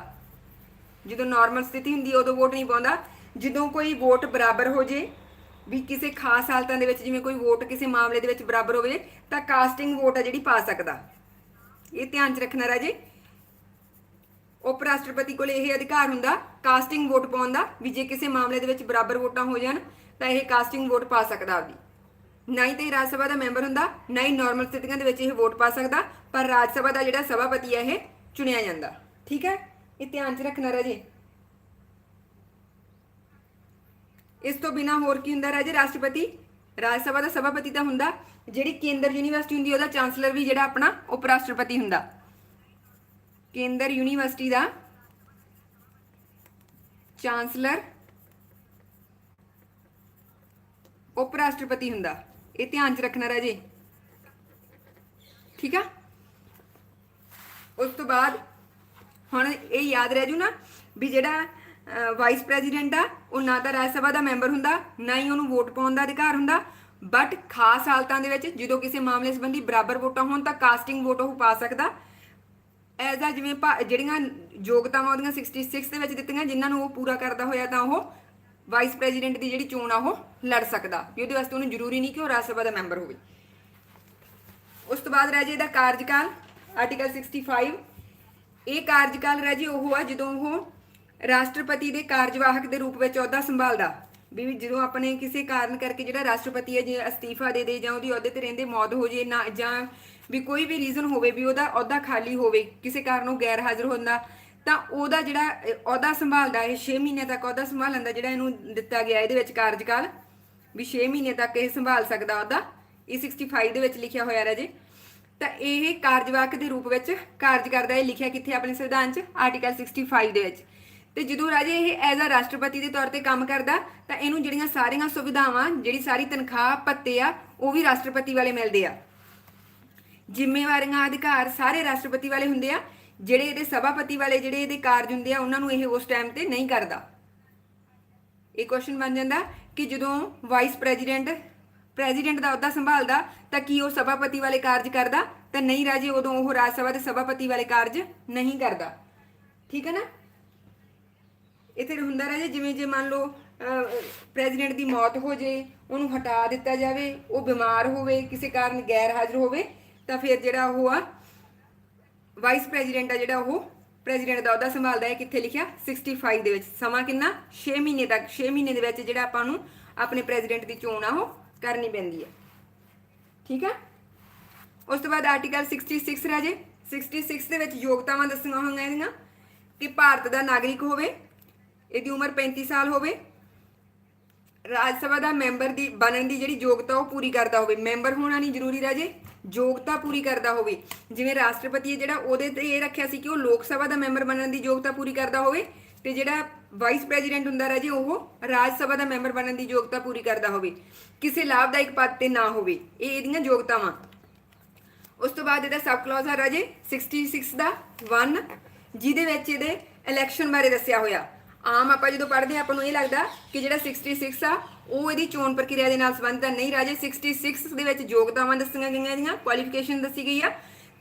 ਜਦੋਂ ਨਾਰਮਲ ਸਥਿਤੀ ਹੁੰਦੀ ਉਦੋਂ ਵੋਟ ਨਹੀਂ ਪਾਉਂਦਾ। ਜਦੋਂ ਕੋਈ ਵੋਟ ਬਰਾਬਰ ਹੋ ਜੇ ਵੀ ਕਿਸੇ ਖਾਸ ਹਾਲਤਾਂ ਦੇ ਵਿੱਚ, ਜਿਵੇਂ ਕੋਈ ਵੋਟ ਕਿਸੇ ਮਾਮਲੇ ਦੇ ਵਿੱਚ ਬਰਾਬਰ ਹੋਵੇ, ਤਾਂ ਕਾਸਟਿੰਗ ਵੋਟ ਆ ਜਿਹੜੀ ਪਾ ਸਕਦਾ। ਇਹ ਧਿਆਨ 'ਚ ਰੱਖਣਾ ਰਾਜੇ। ਉਪ ਰਾਸ਼ਟਰਪਤੀ ਕੋਲ ਇਹ ਅਧਿਕਾਰ ਹੁੰਦਾ ਕਾਸਟਿੰਗ ਵੋਟ ਪਾਉਣ ਦਾ, ਵੀ ਜੇ ਕਿਸੇ ਮਾਮਲੇ ਦੇ ਵਿੱਚ ਬਰਾਬਰ ਵੋਟਾਂ ਹੋ ਜਾਣ, ਤਾਂ ਇਹ ਕਾਸਟਿੰਗ ਵੋਟ ਪਾ ਸਕਦਾ ਆਪਦੀ। ਨਾ ਹੀ ਤੇ ਇਹ ਰਾਜ ਸਭਾ ਦਾ ਮੈਂਬਰ ਹੁੰਦਾ, ਨਾ ਹੀ ਨਾਰਮਲ ਸਥਿਤੀਆਂ ਦੇ ਵਿੱਚ ਇਹ ਵੋਟ ਪਾ ਸਕਦਾ, ਪਰ ਰਾਜ ਸਭਾ ਦਾ ਜਿਹੜਾ ਸਭਾਪਤੀ ਹੈ ਇਹ ਚੁਣਿਆ ਜਾਂਦਾ। ਠੀਕ ਹੈ? ਇਹ ਧਿਆਨ 'ਚ ਰੱਖਣਾ ਰਾਜੇ। ਇਸ ਤੋਂ ਬਿਨਾ ਹੋਰ ਕੀ ਹੁੰਦਾ ਰਾਜੇ? ਰਾਸ਼ਟਰਪਤੀ? ਰਾਜ ਸਭਾ ਦਾ ਸਭਾਪਤੀ ਤਾਂ ਹੁੰਦਾ। ਜਿਹੜੀ ਕੇਂਦਰ ਯੂਨੀਵਰਸਿਟੀ ਹੁੰਦੀ, ਉਹਦਾ ਚਾਂਸਲਰ ਵੀ ਜਿਹੜਾ ਆਪਣਾ ਉਪ ਰਾਸ਼ਟਰਪਤੀ ਹੁੰਦਾ। ਕੇਂਦਰ ਯੂਨੀਵਰਸਿਟੀ ਦਾ ਚਾਂਸਲਰ ਉਪ ਰਾਸ਼ਟਰਪਤੀ ਹੁੰਦਾ। ਇਹ ਧਿਆਨ 'ਚ ਰੱਖਣਾ ਰਾਜੇ। ਠੀਕ ਆ? ਉਸ ਤੋਂ ਬਾਅਦ ਹੁਣ ਇਹ ਯਾਦ ਰਹਿ ਜੂ ਨਾ ਵੀ ਜਿਹੜਾ ਵਾਈਸ ਪ੍ਰੈਜ਼ੀਡੈਂਟ ਆ, ਉਹ ਨਾ ਤਾਂ ਰਾਜ ਸਭਾ ਦਾ ਮੈਂਬਰ ਹੁੰਦਾ, ਨਾ ਹੀ ਉਹਨੂੰ ਵੋਟ ਪਾਉਣ ਦਾ ਅਧਿਕਾਰ ਹੁੰਦਾ। ਬਟ ਖਾਸ ਹਾਲਤਾਂ ਦੇ ਵਿੱਚ ਜਦੋਂ ਕਿਸੇ ਮਾਮਲੇ ਸੰਬੰਧੀ ਬਰਾਬਰ ਵੋਟਾਂ ਹੋਣ ਤਾਂ ਕਾਸਟਿੰਗ ਵੋਟ ਉਹ ਪਾ ਸਕਦਾ। ਐਜ਼ ਆ ਜਿਵੇਂ ਜਿਹੜੀਆਂ ਯੋਗਤਾਵਾਂ ਉਹਦੀਆਂ 66 ਦੇ ਵਿੱਚ ਦਿੱਤੀਆਂ, ਜਿਨ੍ਹਾਂ ਨੂੰ ਉਹ ਪੂਰਾ ਕਰਦਾ ਹੋਇਆ ਤਾਂ ਉਹ ਵਾਈਸ ਪ੍ਰੈਜ਼ੀਡੈਂਟ ਦੀ ਜਿਹੜੀ ਚੋਣ ਆ ਉਹ ਲੜ ਸਕਦਾ। ਵੀ ਉਹਦੇ ਵਾਸਤੇ ਉਹਨੂੰ ਜ਼ਰੂਰੀ ਨਹੀਂ ਕਿ ਉਹ ਰਾਜ ਸਭਾ ਦਾ ਮੈਂਬਰ ਹੋਵੇ। ਉਸ ਤੋਂ ਬਾਅਦ ਰਹਿ ਜੇ ਇਹਦਾ ਕਾਰਜਕਾਲ ਆਰਟੀਕਲ 65 ਇਹ ਕਾਰਜਕਾਲ ਰਹਿ ਜੇ ਉਹ ਆ ਜਦੋਂ ਉਹ ਰਾਸ਼ਟਰਪਤੀ ਦੇ ਕਾਰਜਵਾਹਕ ਦੇ ਰੂਪ ਵਿੱਚ ਅਹੁਦਾ ਸੰਭਾਲਦਾ। ਵੀ ਜਦੋਂ ਆਪਣੇ ਕਿਸੇ ਕਾਰਨ ਕਰਕੇ ਜਿਹੜਾ ਰਾਸ਼ਟਰਪਤੀ ਹੈ, ਜੇ ਅਸਤੀਫਾ ਦੇ ਦੇ ਜਾਂ ਉਹਦੀ ਅਹੁਦੇ ਤੇ ਰਹਿੰਦੇ ਮੌਤ ਹੋ ਜੇ ਨਾ, ਜਾਂ ਵੀ ਕੋਈ ਵੀ ਰੀਜ਼ਨ ਹੋਵੇ ਵੀ ਉਹਦਾ ਅਹੁਦਾ ਖਾਲੀ ਹੋਵੇ, ਕਿਸੇ ਕਾਰਨ ਉਹ ਗੈਰ ਹਾਜ਼ਰ ਹੁੰਦਾ, ਤਾਂ ਉਹਦਾ ਜਿਹੜਾ ਅਹੁਦਾ ਸੰਭਾਲਦਾ, ਇਹ 6 ਮਹੀਨੇ ਤੱਕ ਅਹੁਦਾ ਸੰਭਾਲਣ ਦਾ ਜਿਹੜਾ ਇਹਨੂੰ ਦਿੱਤਾ ਗਿਆ, ਇਹਦੇ ਵਿੱਚ ਕਾਰਜਕਾਲ, ਵੀ 6 ਮਹੀਨੇ ਤੱਕ ਇਹ ਸੰਭਾਲ ਸਕਦਾ ਉਹਦਾ ਇਹ 65 ਦੇ ਵਿੱਚ ਲਿਖਿਆ ਹੋਇਆ ਰਾਜੇ। ਤਾਂ ਇਹ ਕਾਰਜਵਾਹਕ ਦੇ ਰੂਪ ਵਿੱਚ ਕਾਰਜ ਕਰਦਾ, ਇਹ ਲਿਖਿਆ ਕਿੱਥੇ ਆਪਣੇ ਸੰਵਿਧਾਨ 'ਚ? ਆਰਟੀਕਲ 65 ਦੇ ਵਿੱਚ। ਤੇ ਜਦੋਂ ਰਾਜੇ ਇਹ ਐਜ਼ ਅ ਰਾਸ਼ਟਰਪਤੀ ਦੇ ਤੌਰ ਤੇ ਕੰਮ ਕਰਦਾ, ਤਾਂ ਇਹਨੂੰ ਜਿਹੜੀਆਂ ਸਾਰੀਆਂ ਸੁਵਿਧਾਵਾਂ, ਜਿਹੜੀ ਸਾਰੀ ਤਨਖਾਹ, ਭੱਤੇ ਆ, ਉਹ ਵੀ ਰਾਸ਼ਟਰਪਤੀ ਵਾਲੇ ਮਿਲਦੇ ਆ। ਜ਼ਿੰਮੇਵਾਰੀਆਂ, ਅਧਿਕਾਰ ਸਾਰੇ ਰਾਸ਼ਟਰਪਤੀ ਵਾਲੇ ਹੁੰਦੇ ਆ, ਜਿਹੜੇ ਇਹਦੇ ਸਭਾਪਤੀ ਵਾਲੇ, ਜਿਹੜੇ ਇਹਦੇ ਕਾਰਜ ਹੁੰਦੇ ਆ, ਉਹਨਾਂ ਨੂੰ ਇਹ ਉਸ ਟਾਈਮ ਤੇ ਨਹੀਂ ਕਰਦਾ। ਇਹ ਕੁਐਸਚਨ ਬਣ ਜਾਂਦਾ ਕਿ ਜਦੋਂ ਵਾਈਸ ਪ੍ਰੈਜ਼ੀਡੈਂਟ ਪ੍ਰੈਜ਼ੀਡੈਂਟ ਦਾ ਅਹੁਦਾ ਸੰਭਾਲਦਾ, ਤਾਂ ਕੀ ਉਹ ਸਭਾਪਤੀ ਵਾਲੇ ਕਾਰਜ ਕਰਦਾ? ਤਾਂ ਨਹੀਂ ਰਾਜੇ, ਉਦੋਂ ਉਹ ਰਾਜ ਸਭਾ ਦੇ ਸਭਾਪਤੀ ਵਾਲੇ ਕਾਰਜ ਨਹੀਂ ਕਰਦਾ। ਠੀਕ ਹੈ ਨਾ? ਇੱਥੇ ਹੁੰਦਾ ਰਾਜੇ ਜਿਵੇਂ ਜੇ ਮੰਨ ਲਓ ਪ੍ਰੈਜ਼ੀਡੈਂਟ ਦੀ ਮੌਤ ਹੋ ਜੇ, ਉਹਨੂੰ ਹਟਾ ਦਿੱਤਾ ਜਾਵੇ, ਉਹ ਬਿਮਾਰ ਹੋਵੇ, ਕਿਸੇ ਕਾਰਨ ਗੈਰ ਹਾਜ਼ਰ ਹੋਵੇ, ਤਾਂ ਫਿਰ ਜਿਹੜਾ ਉਹ ਆ ਵਾਈਸ ਪ੍ਰੈਜ਼ੀਡੈਂਟ ਆ ਜਿਹੜਾ ਉਹ ਪ੍ਰੈਜ਼ੀਡੈਂਟ ਦਾ ਅਹੁਦਾ ਸੰਭਾਲਦਾ ਹੈ, ਕਿੱਥੇ ਲਿਖਿਆ? 65 ਦੇ ਵਿੱਚ। ਸਮਾਂ ਕਿੰਨਾ? 6 ਮਹੀਨੇ ਤੱਕ। 6 ਮਹੀਨੇ ਦੇ ਵਿੱਚ ਜਿਹੜਾ ਆਪਾਂ ਨੂੰ ਆਪਣੇ ਪ੍ਰੈਜ਼ੀਡੈਂਟ ਦੀ ਚੋਣ ਆ, ਉਹ ਕਰਨੀ ਪੈਂਦੀ ਹੈ। ਠੀਕ ਹੈ? ਉਸ ਤੋਂ ਬਾਅਦ ਆਰਟੀਕਲ 66 ਰਾਜੇ। 66 ਦੇ ਵਿੱਚ ਯੋਗਤਾਵਾਂ ਦੱਸੀਆਂ ਹੋਈਆਂ ਇਹਦੀਆਂ, ਕਿ ਭਾਰਤ ਦਾ ਨਾਗਰਿਕ ਹੋਵੇ ਇਹਦੀ ਉਮਰ 35 ਸਾਲ ਹੋਵੇ। ਰਾਜ ਸਭਾ ਦਾ ਮੈਂਬਰ ਦੀ ਬਣਨ ਦੀ ਜਿਹੜੀ ਯੋਗਤਾ ਉਹ ਪੂਰੀ ਕਰਦਾ ਹੋਵੇ। ਮੈਂਬਰ ਹੋਣਾ ਨਹੀਂ ਜ਼ਰੂਰੀ ਰਾਜੇ ਯੋਗਤਾ ਪੂਰੀ ਕਰਦਾ ਹੋਵੇ। ਜਿਵੇਂ ਰਾਸ਼ਟਰਪਤੀ ਹੈ ਜਿਹੜਾ, ਉਹਦੇ ਤੇ ਇਹ ਰੱਖਿਆ ਸੀ ਕਿ ਉਹ ਲੋਕ ਸਭਾ ਦਾ ਮੈਂਬਰ ਬਣਨ ਦੀ ਯੋਗਤਾ ਪੂਰੀ ਕਰਦਾ ਹੋਵੇ ਤੇ ਜਿਹੜਾ ਵਾਈਸ ਪ੍ਰੈਜ਼ੀਡੈਂਟ ਹੁੰਦਾ ਰਾਜੇ ਉਹ ਰਾਜ ਸਭਾ ਦਾ ਮੈਂਬਰ ਬਣਨ ਦੀ ਯੋਗਤਾ ਪੂਰੀ ਕਰਦਾ ਹੋਵੇ। ਕਿਸੇ ਲਾਭਦਾਇਕ ਪਦ ਤੇ ਨਾ ਹੋਵੇ। ਇਹ ਇਹਦੀਆਂ ਯੋਗਤਾਵਾਂ। ਉਸ ਤੋਂ ਬਾਅਦ ਇਹਦਾ ਸਬ ਕਲੌਜ਼ ਆ ਰਾਜੇ 66 ਦਾ 1 ਜਿਹਦੇ ਵਿੱਚ ਇਹਦੇ ਇਲੈਕਸ਼ਨ ਬਾਰੇ ਦੱਸਿਆ ਹੋਇਆ। ਆਮ ਆਪਾਂ ਜਦੋਂ ਪੜ੍ਹਦੇ ਹਾਂ, ਆਪਾਂ ਨੂੰ ਇਹ ਲੱਗਦਾ ਕਿ ਜਿਹੜਾ 66 ਆ, ਉਹ ਇਹਦੀ ਚੋਣ ਪ੍ਰਕਿਰਿਆ ਦੇ ਨਾਲ ਸੰਬੰਧਿਤ ਨਹੀਂ ਰਾਜੇ 66 ਦੇ ਵਿੱਚ ਯੋਗਤਾਵਾਂ ਦੱਸੀਆਂ ਗਈਆਂ ਇਹਦੀਆਂ ਕੁਆਲੀਫਿਕੇਸ਼ਨ ਦੱਸੀ ਗਈ ਆ।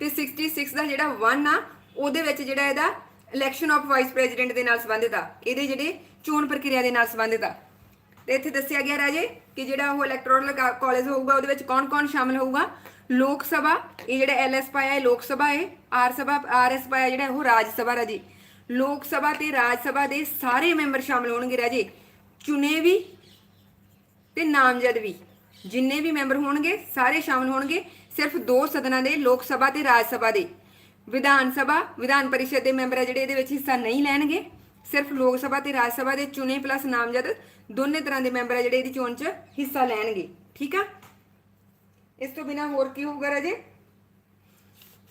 ਤੇ 66 ਦਾ ਜਿਹੜਾ 1 ਆ, ਉਹਦੇ ਵਿੱਚ ਜਿਹੜਾ ਇਹਦਾ ਇਲੈਕਸ਼ਨ ਆਫ ਵਾਈਸ ਪ੍ਰੈਜ਼ੀਡੈਂਟ ਦੇ ਨਾਲ ਸੰਬੰਧਿਤ ਆ। ਇਹਦੇ ਜਿਹੜੇ ਚੋਣ ਪ੍ਰਕਿਰਿਆ ਦੇ ਨਾਲ ਸੰਬੰਧਿਤ ਆ। ਤੇ ਇੱਥੇ ਦੱਸਿਆ ਗਿਆ ਰਾਜੇ ਕਿ ਜਿਹੜਾ ਉਹ ਇਲੈਕਟੋਰਲ ਕਾਲਜ ਹੋਊਗਾ, ਉਹਦੇ ਵਿੱਚ ਕੌਣ-ਕੌਣ ਸ਼ਾਮਲ ਹੋਊਗਾ? ਲੋਕ ਸਭਾ, ਇਹ ਜਿਹੜਾ ਐਲਐਸ ਪਾਇਆ, ਇਹ ਲੋਕ ਸਭਾ ਹੈ ਆਰ ਸਭਾ ਆਰਐਸ ਪਾਇਆ ਜਿਹੜਾ ਉਹ ਰਾਜ ਸਭਾ ਰਾਜੇ। ਲੋਕ ਸਭਾ ਤੇ ਰਾਜ ਸਭਾ ਦੇ ਸਾਰੇ ਮੈਂਬਰ ਸ਼ਾਮਲ ਹੋਣਗੇ ਰਾਜੇ। ਚੁਣੇ ਵੀ ਤੇ ਨਾਮਜ਼ਦ ਵੀ। ਜਿੰਨੇ ਵੀ ਮੈਂਬਰ ਹੋਣਗੇ, ਸਾਰੇ ਸ਼ਾਮਲ ਹੋਣਗੇ, ਸਿਰਫ ਦੋ ਸਦਨਾਂ ਦੇ ਲੋਕ ਸਭਾ ਤੇ ਰਾਜ ਸਭਾ ਦੇ। ਵਿਧਾਨ ਸਭਾ, ਵਿਧਾਨ ਪਰਿਸ਼ਦ ਦੇ ਮੈਂਬਰ ਆ ਜਿਹੜੇ ਇਹਦੇ ਵਿੱਚ ਹਿੱਸਾ ਨਹੀਂ ਲੈਣਗੇ। ਸਿਰਫ ਲੋਕ ਸਭਾ ਤੇ ਰਾਜ ਸਭਾ ਦੇ ਚੁਣੇ ਪਲੱਸ ਨਾਮਜ਼ਦ ਦੋਨੇ ਤਰ੍ਹਾਂ ਦੇ ਮੈਂਬਰ ਆ ਜਿਹੜੇ ਇਹਦੀ ਚੋਣ 'ਚ ਹਿੱਸਾ ਲੈਣਗੇ। ਠੀਕ ਆ? ਇਸ ਤੋਂ ਬਿਨਾ ਹੋਰ ਕੀ ਹੋਊਗਾ ਰਾਜੇ?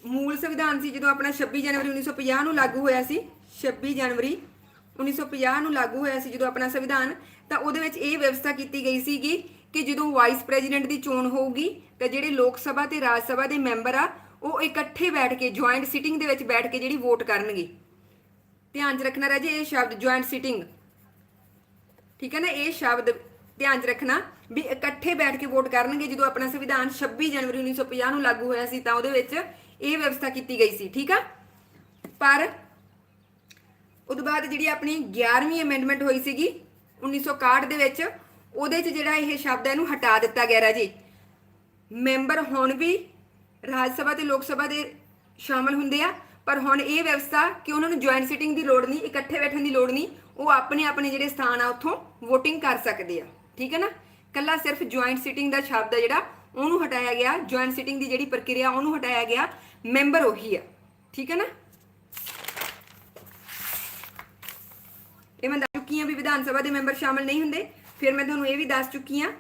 ਮੂਲ ਸੰਵਿਧਾਨ ਸੀ ਜਦੋਂ ਆਪਣਾ 26 ਜਨਵਰੀ 1950 ਨੂੰ ਲਾਗੂ ਹੋਇਆ ਸੀ। 26 ਜਨਵਰੀ 1950 ਨੂੰ ਲਾਗੂ ਹੋਇਆ ਸੀ ਜਦੋਂ ਆਪਣਾ ਸੰਵਿਧਾਨ, ਤਾਂ ਉਹਦੇ ਵਿੱਚ ਇਹ ਵਿਵਸਥਾ ਕੀਤੀ ਗਈ ਸੀਗੀ ਕਿ ਜਦੋਂ ਵਾਈਸ ਪ੍ਰੈਜ਼ੀਡੈਂਟ ਦੀ ਚੋਣ ਹੋਊਗੀ, ਤਾਂ ਜਿਹੜੇ ਲੋਕ ਸਭਾ ਤੇ ਰਾਜ ਸਭਾ ਦੇ ਮੈਂਬਰ ਆ, ਉਹ ਇਕੱਠੇ ਬੈਠ ਕੇ ਜੁਆਇੰਟ ਸਿਟਿੰਗ ਦੇ ਵਿੱਚ ਬੈਠ ਕੇ ਜਿਹੜੀ ਵੋਟ ਕਰਨਗੇ। ਧਿਆਨ 'ਚ ਰੱਖਣਾ ਰਾਜੇ, ਇਹ ਸ਼ਬਦ ਜੁਆਇੰਟ ਸਿਟਿੰਗ ਠੀਕ ਹੈ ਨਾ, ਇਹ ਸ਼ਬਦ ਧਿਆਨ 'ਚ ਰੱਖਣਾ ਵੀ ਇਕੱਠੇ ਬੈਠ ਕੇ ਵੋਟ ਕਰਨਗੇ ਜਦੋਂ ਆਪਣਾ ਸੰਵਿਧਾਨ 26 ਜਨਵਰੀ 1950 ਨੂੰ ਲਾਗੂ ਹੋਇਆ ਸੀ, ਤਾਂ ਉਹਦੇ ਵਿੱਚ ਇਹ ਵਿਵਸਥਾ ਕੀਤੀ ਗਈ ਸੀ। ਠੀਕ ਆ? ਪਰ ਉਦੋਂ ਬਾਅਦ ਜਿਹੜੀ ਆਪਣੀ 11ਵੀਂ ਅਮੈਂਡਮੈਂਟ ਹੋਈ ਸੀਗੀ 1961 ਦੇ ਵਿੱਚ, ਉਹਦੇ 'ਚ ਜਿਹੜਾ ਇਹ ਸ਼ਬਦ ਹੈ ਇਹਨੂੰ ਹਟਾ ਦਿੱਤਾ ਗਿਆ ਰਾਜੀ। ਮੈਂਬਰ ਹੁਣ ਵੀ ਰਾਜ ਸਭਾ ਤੇ ਲੋਕ ਸਭਾ ਦੇ ਸ਼ਾਮਲ ਹੁੰਦੇ ਆ, ਪਰ ਹੁਣ ਇਹ ਵਿਵਸਥਾ ਕਿ ਉਹਨਾਂ ਨੂੰ ਜੁਆਇੰਟ ਸਿਟਿੰਗ ਦੀ ਲੋੜ ਨਹੀਂ, ਇਕੱਠੇ ਬੈਠਣ ਦੀ ਲੋੜ ਨਹੀਂ, ਉਹ ਆਪਣੇ ਆਪਣੇ ਜਿਹੜੇ ਸਥਾਨ ਆ, ਉੱਥੋਂ VOTING ਕਰ ਸਕਦੇ ਆ। ਠੀਕ ਹੈ ਨਾ? ਕੱਲਾ ਸਿਰਫ ਜੁਆਇੰਟ ਸਿਟਿੰਗ ਦਾ ਸ਼ਬਦ ਆ ਜਿਹੜਾ, ਉਹਨੂੰ ਹਟਾਇਆ ਗਿਆ ਜੁਆਇੰਟ ਸਿਟਿੰਗ ਦੀ ਜਿਹੜੀ ਪ੍ਰਕਿਰਿਆ, ਉਹਨੂੰ ਹਟਾਇਆ ਗਿਆ, ਮੈਂਬਰ ਉਹੀ ਆ। ਠੀਕ ਹੈ ਨਾ? ਇਹ ਮੈਂ ਦੱਸ ਚੁੱਕੀ ਹਾਂ ਵੀ ਵਿਧਾਨ ਸਭਾ ਦੇ ਮੈਂਬਰ ਸ਼ਾਮਲ ਨਹੀਂ ਹੁੰਦੇ। ਫਿਰ ਮੈਂ ਤੁਹਾਨੂੰ ਇਹ ਵੀ ਦੱਸ ਚੁੱਕੀ ਹਾਂ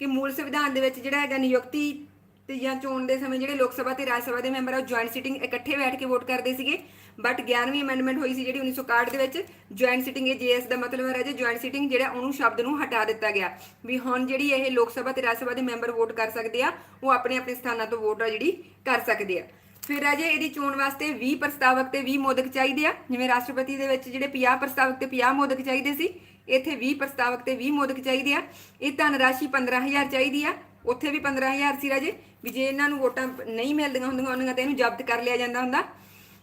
ਕਿ ਮੂਲ ਸੰਵਿਧਾਨ ਦੇ ਵਿੱਚ ਜਿਹੜਾ ਹੈਗਾ ਨਿਯੁਕਤੀ ਤੇ ਜਾਂ ਚੋਣ ਦੇ ਸਮੇਂ ਜਿਹੜੇ ਲੋਕ ਸਭਾ ਤੇ ਰਾਜ ਸਭਾ ਦੇ ਮੈਂਬਰ ਆ ਜੁਆਇੰਟ ਸਿਟਿੰਗ ਇਕੱਠੇ ਬੈਠ ਕੇ ਵੋਟ ਕਰਦੇ ਸੀਗੇ। ਬਟ 11ਵੀਂ ਅਮੈਂਡਮੈਂਟ ਹੋਈ ਸੀ ਜਿਹੜੀ 1961 ਦੇ ਵਿੱਚ। ਜੁਆਇੰਟ ਸਿਟਿੰਗ ਇਹ ਜੀਐਸ ਦਾ ਮਤਲਬ ਹੈ ਰਾਜੇ। ਜੁਆਇੰਟ ਸਿਟਿੰਗ ਜਿਹੜਾ ਉਹਨੂੰ ਸ਼ਬਦ ਨੂੰ ਹਟਾ ਦਿੱਤਾ ਗਿਆ। ਵੀ ਹੁਣ ਜਿਹੜੀ ਇਹ ਲੋਕ ਸਭਾ ਤੇ ਰਾਜ ਸਭਾ ਦੇ ਮੈਂਬਰ ਵੋਟ ਕਰ ਸਕਦੇ ਆ, ਉਹ ਆਪਣੇ ਆਪਣੇ ਸਥਾਨਾਂ ਤੋਂ ਵੋਟ ਆ ਜਿਹੜੀ ਕਰ ਸਕਦੇ ਆ। ਫਿਰ ਰਾਜੇ ਇਹਦੀ ਚੋਣ ਵਾਸਤੇ 20 ਪ੍ਰਸਤਾਵਕ ਤੇ 20 ਮੋਦਕ ਚਾਹੀਦੇ ਆ, ਜਿਵੇਂ ਰਾਸ਼ਟਰਪਤੀ ਦੇ ਵਿੱਚ ਜਿਹੜੇ 50 ਪ੍ਰਸਤਾਵਕ ਤੇ 50 ਮੋਦਕ ਚਾਹੀਦੇ ਸੀ, ਇੱਥੇ 20 ਪ੍ਰਸਤਾਵਕ ਤੇ 20 ਮੋਦਕ ਚਾਹੀਦੇ ਆ। ਇਹ ਧਨ ਰਾਸ਼ੀ 15000 ਚਾਹੀਦੀ ਆ, ਉੱਥੇ ਵੀ 15000 ਸੀ ਰਾਜੇ, ਵੀ ਜੇ ਇਹਨਾਂ ਨੂੰ ਵੋਟਾਂ ਨਹੀਂ ਮਿਲਦੀਆਂ ਹੁੰਦੀਆਂ ਉਹਨਾਂ ਤੇ ਇਹਨੂੰ ਜ਼ਬਤ ਕਰ ਲਿਆ ਜਾਂਦਾ ਹੁੰਦਾ।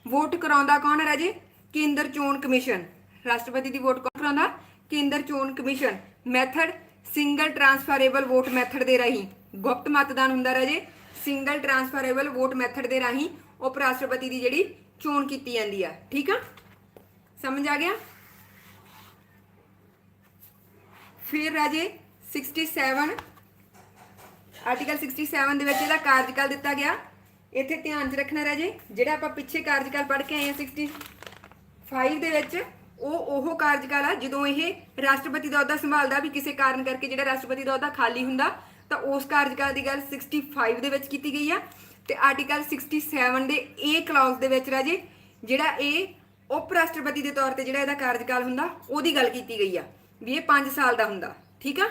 ਵੋਟ ਕਰਾਉਂਦਾ ਕੌਣ ਹੈ ਰਾਜੇ? ਕੇਂਦਰ ਚੋਣ ਕਮਿਸ਼ਨ। ਰਾਸ਼ਟਰਪਤੀ ਦੀ ਵੋਟ ਕੌਣ ਕਰਾਉਂਦਾ? ਕੇਂਦਰ ਚੋਣ commission. Method single transferable vote method ਦੇ ਰਾਹੀਂ। ਗੁਪਤ ਮਤਦਾਨ ਹੁੰਦਾ ਰਾਜੇ। ਸਿੰਗਲ ਟਰਾਂਸਫਰੇਬਲ ਵੋਟ ਮੈਥਡ ਦੇ ਰਾਹੀਂ ਉਪ ਰਾਸ਼ਟਰਪਤੀ ਦੀ ਜਿਹੜੀ ਚੋਣ ਕੀਤੀ ਜਾਂਦੀ ਆ। ਠੀਕ ਆ? ਸਮਝ ਆ ਗਿਆ? ਫਿਰ ਰਾਜੇ 67 ਆਰਟੀਕਲ 67 ਦੇ ਵਿੱਚ ਇਹਦਾ ਕਾਰਜਕਾਲ ਦਿੱਤਾ ਗਿਆ। ਇੱਥੇ ਧਿਆਨ 'ਚ ਰੱਖਣਾ ਰਾਜੇ, ਜਿਹੜਾ ਆਪਾਂ ਪਿੱਛੇ ਕਾਰਜਕਾਲ ਪੜ੍ਹ ਕੇ ਆਏ ਆ 65 ਦੇ ਵਿੱਚ, ਉਹ ਉਹ ਕਾਰਜਕਾਲ ਆ ਜਦੋਂ ਇਹ ਰਾਸ਼ਟਰਪਤੀ ਦਾ ਅਹੁਦਾ ਸੰਭਾਲਦਾ ਵੀ ਕਿਸੇ ਕਾਰਨ ਕਰਕੇ ਜਿਹੜਾ ਰਾਸ਼ਟਰਪਤੀ ਦਾ ਅਹੁਦਾ ਖਾਲੀ ਹੁੰਦਾ ਤਾਂ ਉਸ ਕਾਰਜਕਾਲ ਦੀ ਗੱਲ 65 ਦੇ ਵਿੱਚ ਕੀਤੀ ਗਈ ਆ ਤੇ ਆਰਟੀਕਲ 67 ਦੇ ਇਹ ਕਲੌਜ਼ ਦੇ ਵਿੱਚ ਰਾਜੇ, ਜਿਹੜਾ ਇਹ ਉਪ ਰਾਸ਼ਟਰਪਤੀ ਦੇ ਤੌਰ ਤੇ ਜਿਹੜਾ ਇਹਦਾ ਕਾਰਜਕਾਲ ਹੁੰਦਾ, ਉਹਦੀ ਗੱਲ ਕੀਤੀ ਗਈ ਆ ਵੀ ਇਹ 5 ਸਾਲ ਦਾ ਹੁੰਦਾ, ਠੀਕ ਆ?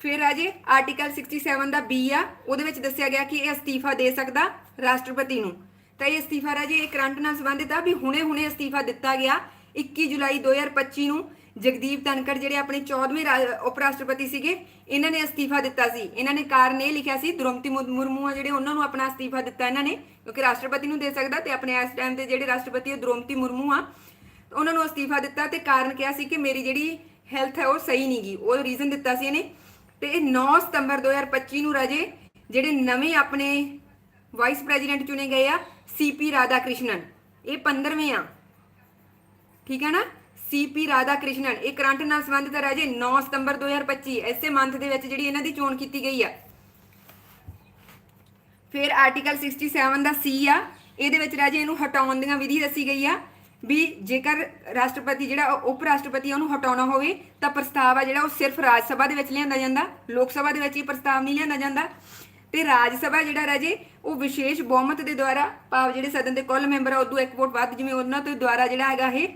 ਫਿਰ ਰਾਜੇ ਆਰਟੀਕਲ 67 ਦਾ ਬੀ ਆ, ਉਹਦੇ ਵਿੱਚ ਦੱਸਿਆ ਗਿਆ ਕਿ ਇਹ ਅਸਤੀਫਾ ਦੇ ਸਕਦਾ ਰਾਸ਼ਟਰਪਤੀ ਨੂੰ। ਤਾਂ ਇਹ ਅਸਤੀਫਾ ਰਾਜੇ, ਇਹ ਕਰੰਟ ਨਾਲ ਸੰਬੰਧਿਤ ਆ ਵੀ ਹੁਣੇ-ਹੁਣੇ ਅਸਤੀਫਾ ਦਿੱਤਾ ਗਿਆ 21 ਜੁਲਾਈ 2025 ਨੂੰ ਜਗਦੀਪ ਧਨਕੜ ਜਿਹੜੇ ਆਪਣੇ 14ਵੇਂ ਰਾ- ਉਪ ਰਾਸ਼ਟਰਪਤੀ ਸੀਗੇ, ਇਹਨਾਂ ਨੇ ਅਸਤੀਫਾ ਦਿੱਤਾ ਸੀ। ਇਹਨਾਂ ਨੇ ਕਾਰਨ ਇਹ ਲਿਖਿਆ ਸੀ ਦ੍ਰੋਪਦੀ ਮੁਰਮੂ ਆ ਜਿਹੜੇ ਉਹਨਾਂ ਨੂੰ ਆਪਣਾ ਅਸਤੀਫਾ ਦਿੱਤਾ ਇਹਨਾਂ ਨੇ, ਕਿਉਂਕਿ ਰਾਸ਼ਟਰਪਤੀ ਨੂੰ ਦੇ ਸਕਦਾ ਤੇ ਆਪਣੇ ਇਸ ਟਾਈਮ ਤੇ ਜਿਹੜੇ ਰਾਸ਼ਟਰਪਤੀ ਉਹ ਦ੍ਰੋਪਦੀ ਮੁਰਮੂ ਆ, ਉਹਨਾਂ ਨੂੰ ਅਸਤੀਫਾ ਦਿੱਤਾ ਤੇ ਕਾਰਨ ਕਿਹਾ ਸੀ ਕਿ ਮੇਰੀ ਜਿਹੜੀ ਹੈਲਥ ਹੈ ਉਹ ਸਹੀ ਨਹੀਂ ਨਹੀਂਗੀ ਉਹ ਰੀਜ਼ਨ ਦਿੱਤਾ ਸੀ ਇਹਨੇ। ਤੇ ਇਹ 9 ਸਤੰਬਰ 2025 ਨੂੰ ਰਾਜੇ, ਜਿਹੜੇ ਨਵੇਂ ਆਪਣੇ ਵਾਈਸ ਪ੍ਰੈਜ਼ੀਡੈਂਟ ਚੁਣੇ ਗਏ ਆ ਸੀਪੀ ਰਾਧਾ ਕ੍ਰਿਸ਼ਨਨ ਇਹ 15ਵੇਂ ਆ। ਠੀਕ ਹੈ ਨਾ? ਸੀਪੀ ਰਾਧਾ ਕ੍ਰਿਸ਼ਨਨ ਇਹ ਕਰੰਟ ਨਾਲ ਸੰਬੰਧਿਤ ਹੈ ਰਾਜੇ 9 ਸਤੰਬਰ 2025 ਇਸੇ ਮੰਥ ਦੇ ਵਿੱਚ ਜਿਹੜੀ ਇਹਨਾਂ ਦੀ ਚੋਣ ਕੀਤੀ ਗਈ ਆ। ਫਿਰ ਆਰਟੀਕਲ 67 ਦਾ ਸੀ ਆ, ਇਹਦੇ ਵਿੱਚ ਰਾਜੇ ਇਹਨੂੰ ਹਟਾਉਣ ਦੀਆਂ ਵਿਧੀ ਦੱਸੀ ਗਈ ਆ ਵੀ ਜੇਕਰ ਰਾਸ਼ਟਰਪਤੀ ਜਿਹੜਾ ਉਪ ਰਾਸ਼ਟਰਪਤੀ ਉਹਨੂੰ ਹਟਾਉਣਾ ਹੋਵੇ, ਤਾਂ ਪ੍ਰਸਤਾਵ ਆ ਜਿਹੜਾ ਉਹ ਸਿਰਫ ਰਾਜ ਸਭਾ ਦੇ ਵਿੱਚ ਲਿਆਂਦਾ ਜਾਂਦਾ, ਲੋਕ ਸਭਾ ਦੇ ਵਿੱਚ ਇਹ ਪ੍ਰਸਤਾਵ ਨਹੀਂ ਲਿਆਂਦਾ ਜਾਂਦਾ। ਤੇ ਰਾਜ ਸਭਾ ਜਿਹੜਾ ਰਾਜੇ, ਉਹ ਵਿਸ਼ੇਸ਼ ਬਹੁਮਤ ਦੇ ਦੁਆਰਾ, ਭਾਵ ਜਿਹੜੇ ਸਦਨ ਦੇ ਕੁੱਲ ਮੈਂਬਰ ਆ, ਉਦੋਂ ਇੱਕ ਵੋਟ ਵੱਧ, ਜਿਵੇਂ ਉਹਨਾਂ ਤੋਂ ਦੁਆਰਾ ਜਿਹੜਾ ਹੈਗਾ ਇਹ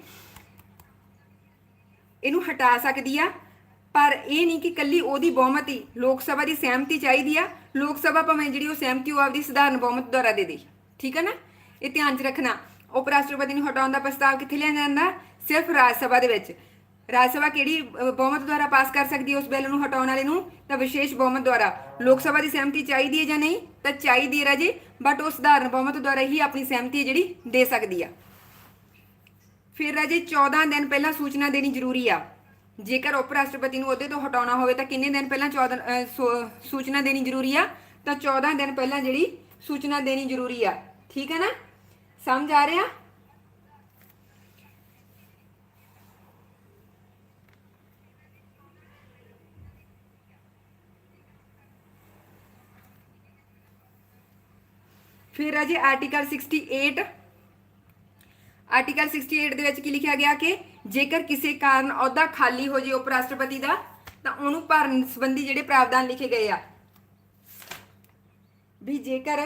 ਇਹਨੂੰ ਹਟਾ ਸਕਦੀ ਆ। ਪਰ ਇਹ ਨਹੀਂ ਕਿ ਕੱਲੀ ਉਹਦੀ ਬਹੁਮਤੀ ਲੋਕ ਸਭਾ ਦੀ ਸਹਿਮਤੀ ਚਾਹੀਦੀ ਆ। ਲੋਕ ਸਭਾ ਭਾਵੇਂ ਜਿਹੜੀ ਉਹ ਸਹਿਮਤੀ ਉਹ ਆਪਦੀ ਸਧਾਰਨ ਬਹੁਮਤ ਦੁਆਰਾ ਦੇ ਦੇ। ਠੀਕ ਹੈ ਨਾ? ਇਹ ਧਿਆਨ 'ਚ ਰੱਖਣਾ। ਉਪ ਰਾਸ਼ਟਰਪਤੀ ਨੂੰ ਹਟਾਉਣ ਦਾ ਪ੍ਰਸਤਾਵ ਕਿੱਥੇ ਲਿਆ ਜਾਂਦਾ? ਸਿਰਫ ਰਾਜ ਸਭਾ ਦੇ ਵਿੱਚ। ਰਾਜ ਸਭਾ ਕਿਹੜੀ ਬਹੁਮਤ ਦੁਆਰਾ ਪਾਸ ਕਰ ਸਕਦੀ ਹੈ ਉਸ ਬਿੱਲ ਨੂੰ ਹਟਾਉਣ ਵਾਲੇ ਨੂੰ? ਤਾਂ ਵਿਸ਼ੇਸ਼ ਬਹੁਮਤ ਦੁਆਰਾ। ਲੋਕ ਸਭਾ ਦੀ ਸਹਿਮਤੀ ਚਾਹੀਦੀ ਹੈ ਜਾਂ ਨਹੀਂ? ਤਾਂ ਚਾਹੀਦੀ ਹੈ ਰਾਜੇ ਬਟ ਉਹ ਸਧਾਰਨ ਬਹੁਮਤ ਦੁਆਰਾ ਹੀ ਆਪਣੀ ਸਹਿਮਤੀ ਹੈ ਜਿਹੜੀ ਦੇ ਸਕਦੀ ਆ। ਫਿਰ ਰਾਜੇ 14 ਦਿਨ ਪਹਿਲਾਂ ਸੂਚਨਾ ਦੇਣੀ ਜ਼ਰੂਰੀ ਆ। ਜੇਕਰ ਉਪ ਰਾਸ਼ਟਰਪਤੀ ਨੂੰ ਅਹੁਦੇ ਤੋਂ ਹਟਾਉਣਾ ਹੋਵੇ ਤਾਂ ਕਿੰਨੇ ਦਿਨ ਪਹਿਲਾਂ 14 ਸੂਚਨਾ ਦੇਣੀ ਜ਼ਰੂਰੀ ਆ? ਤਾਂ 14 ਦਿਨ ਪਹਿਲਾਂ ਜਿਹੜੀ ਸੂਚਨਾ ਦੇਣੀ ਜ਼ਰੂਰੀ ਆ। ਠੀਕ ਹੈ ਨਾ? ਸਮਝ ਆ ਰਿਹਾ? ਫਿਰ ਰਾਜੇ ਆਰਟੀਕਲ 68 ਆਰਟੀਕਲ 68 ਦੇ ਵਿੱਚ ਕੀ ਲਿਖਿਆ ਗਿਆ ਕਿ ਜੇਕਰ ਕਿਸੇ ਕਾਰਨ ਅਹੁਦਾ ਖਾਲੀ ਹੋ ਜੇ ਉਪ ਰਾਸ਼ਟਰਪਤੀ ਦਾ, ਤਾਂ ਉਹਨੂੰ ਭਰਨ ਸੰਬੰਧੀ ਜਿਹੜੇ ਪ੍ਰਾਵਧਾਨ ਲਿਖੇ ਗਏ ਆ। ਵੀ ਜੇਕਰ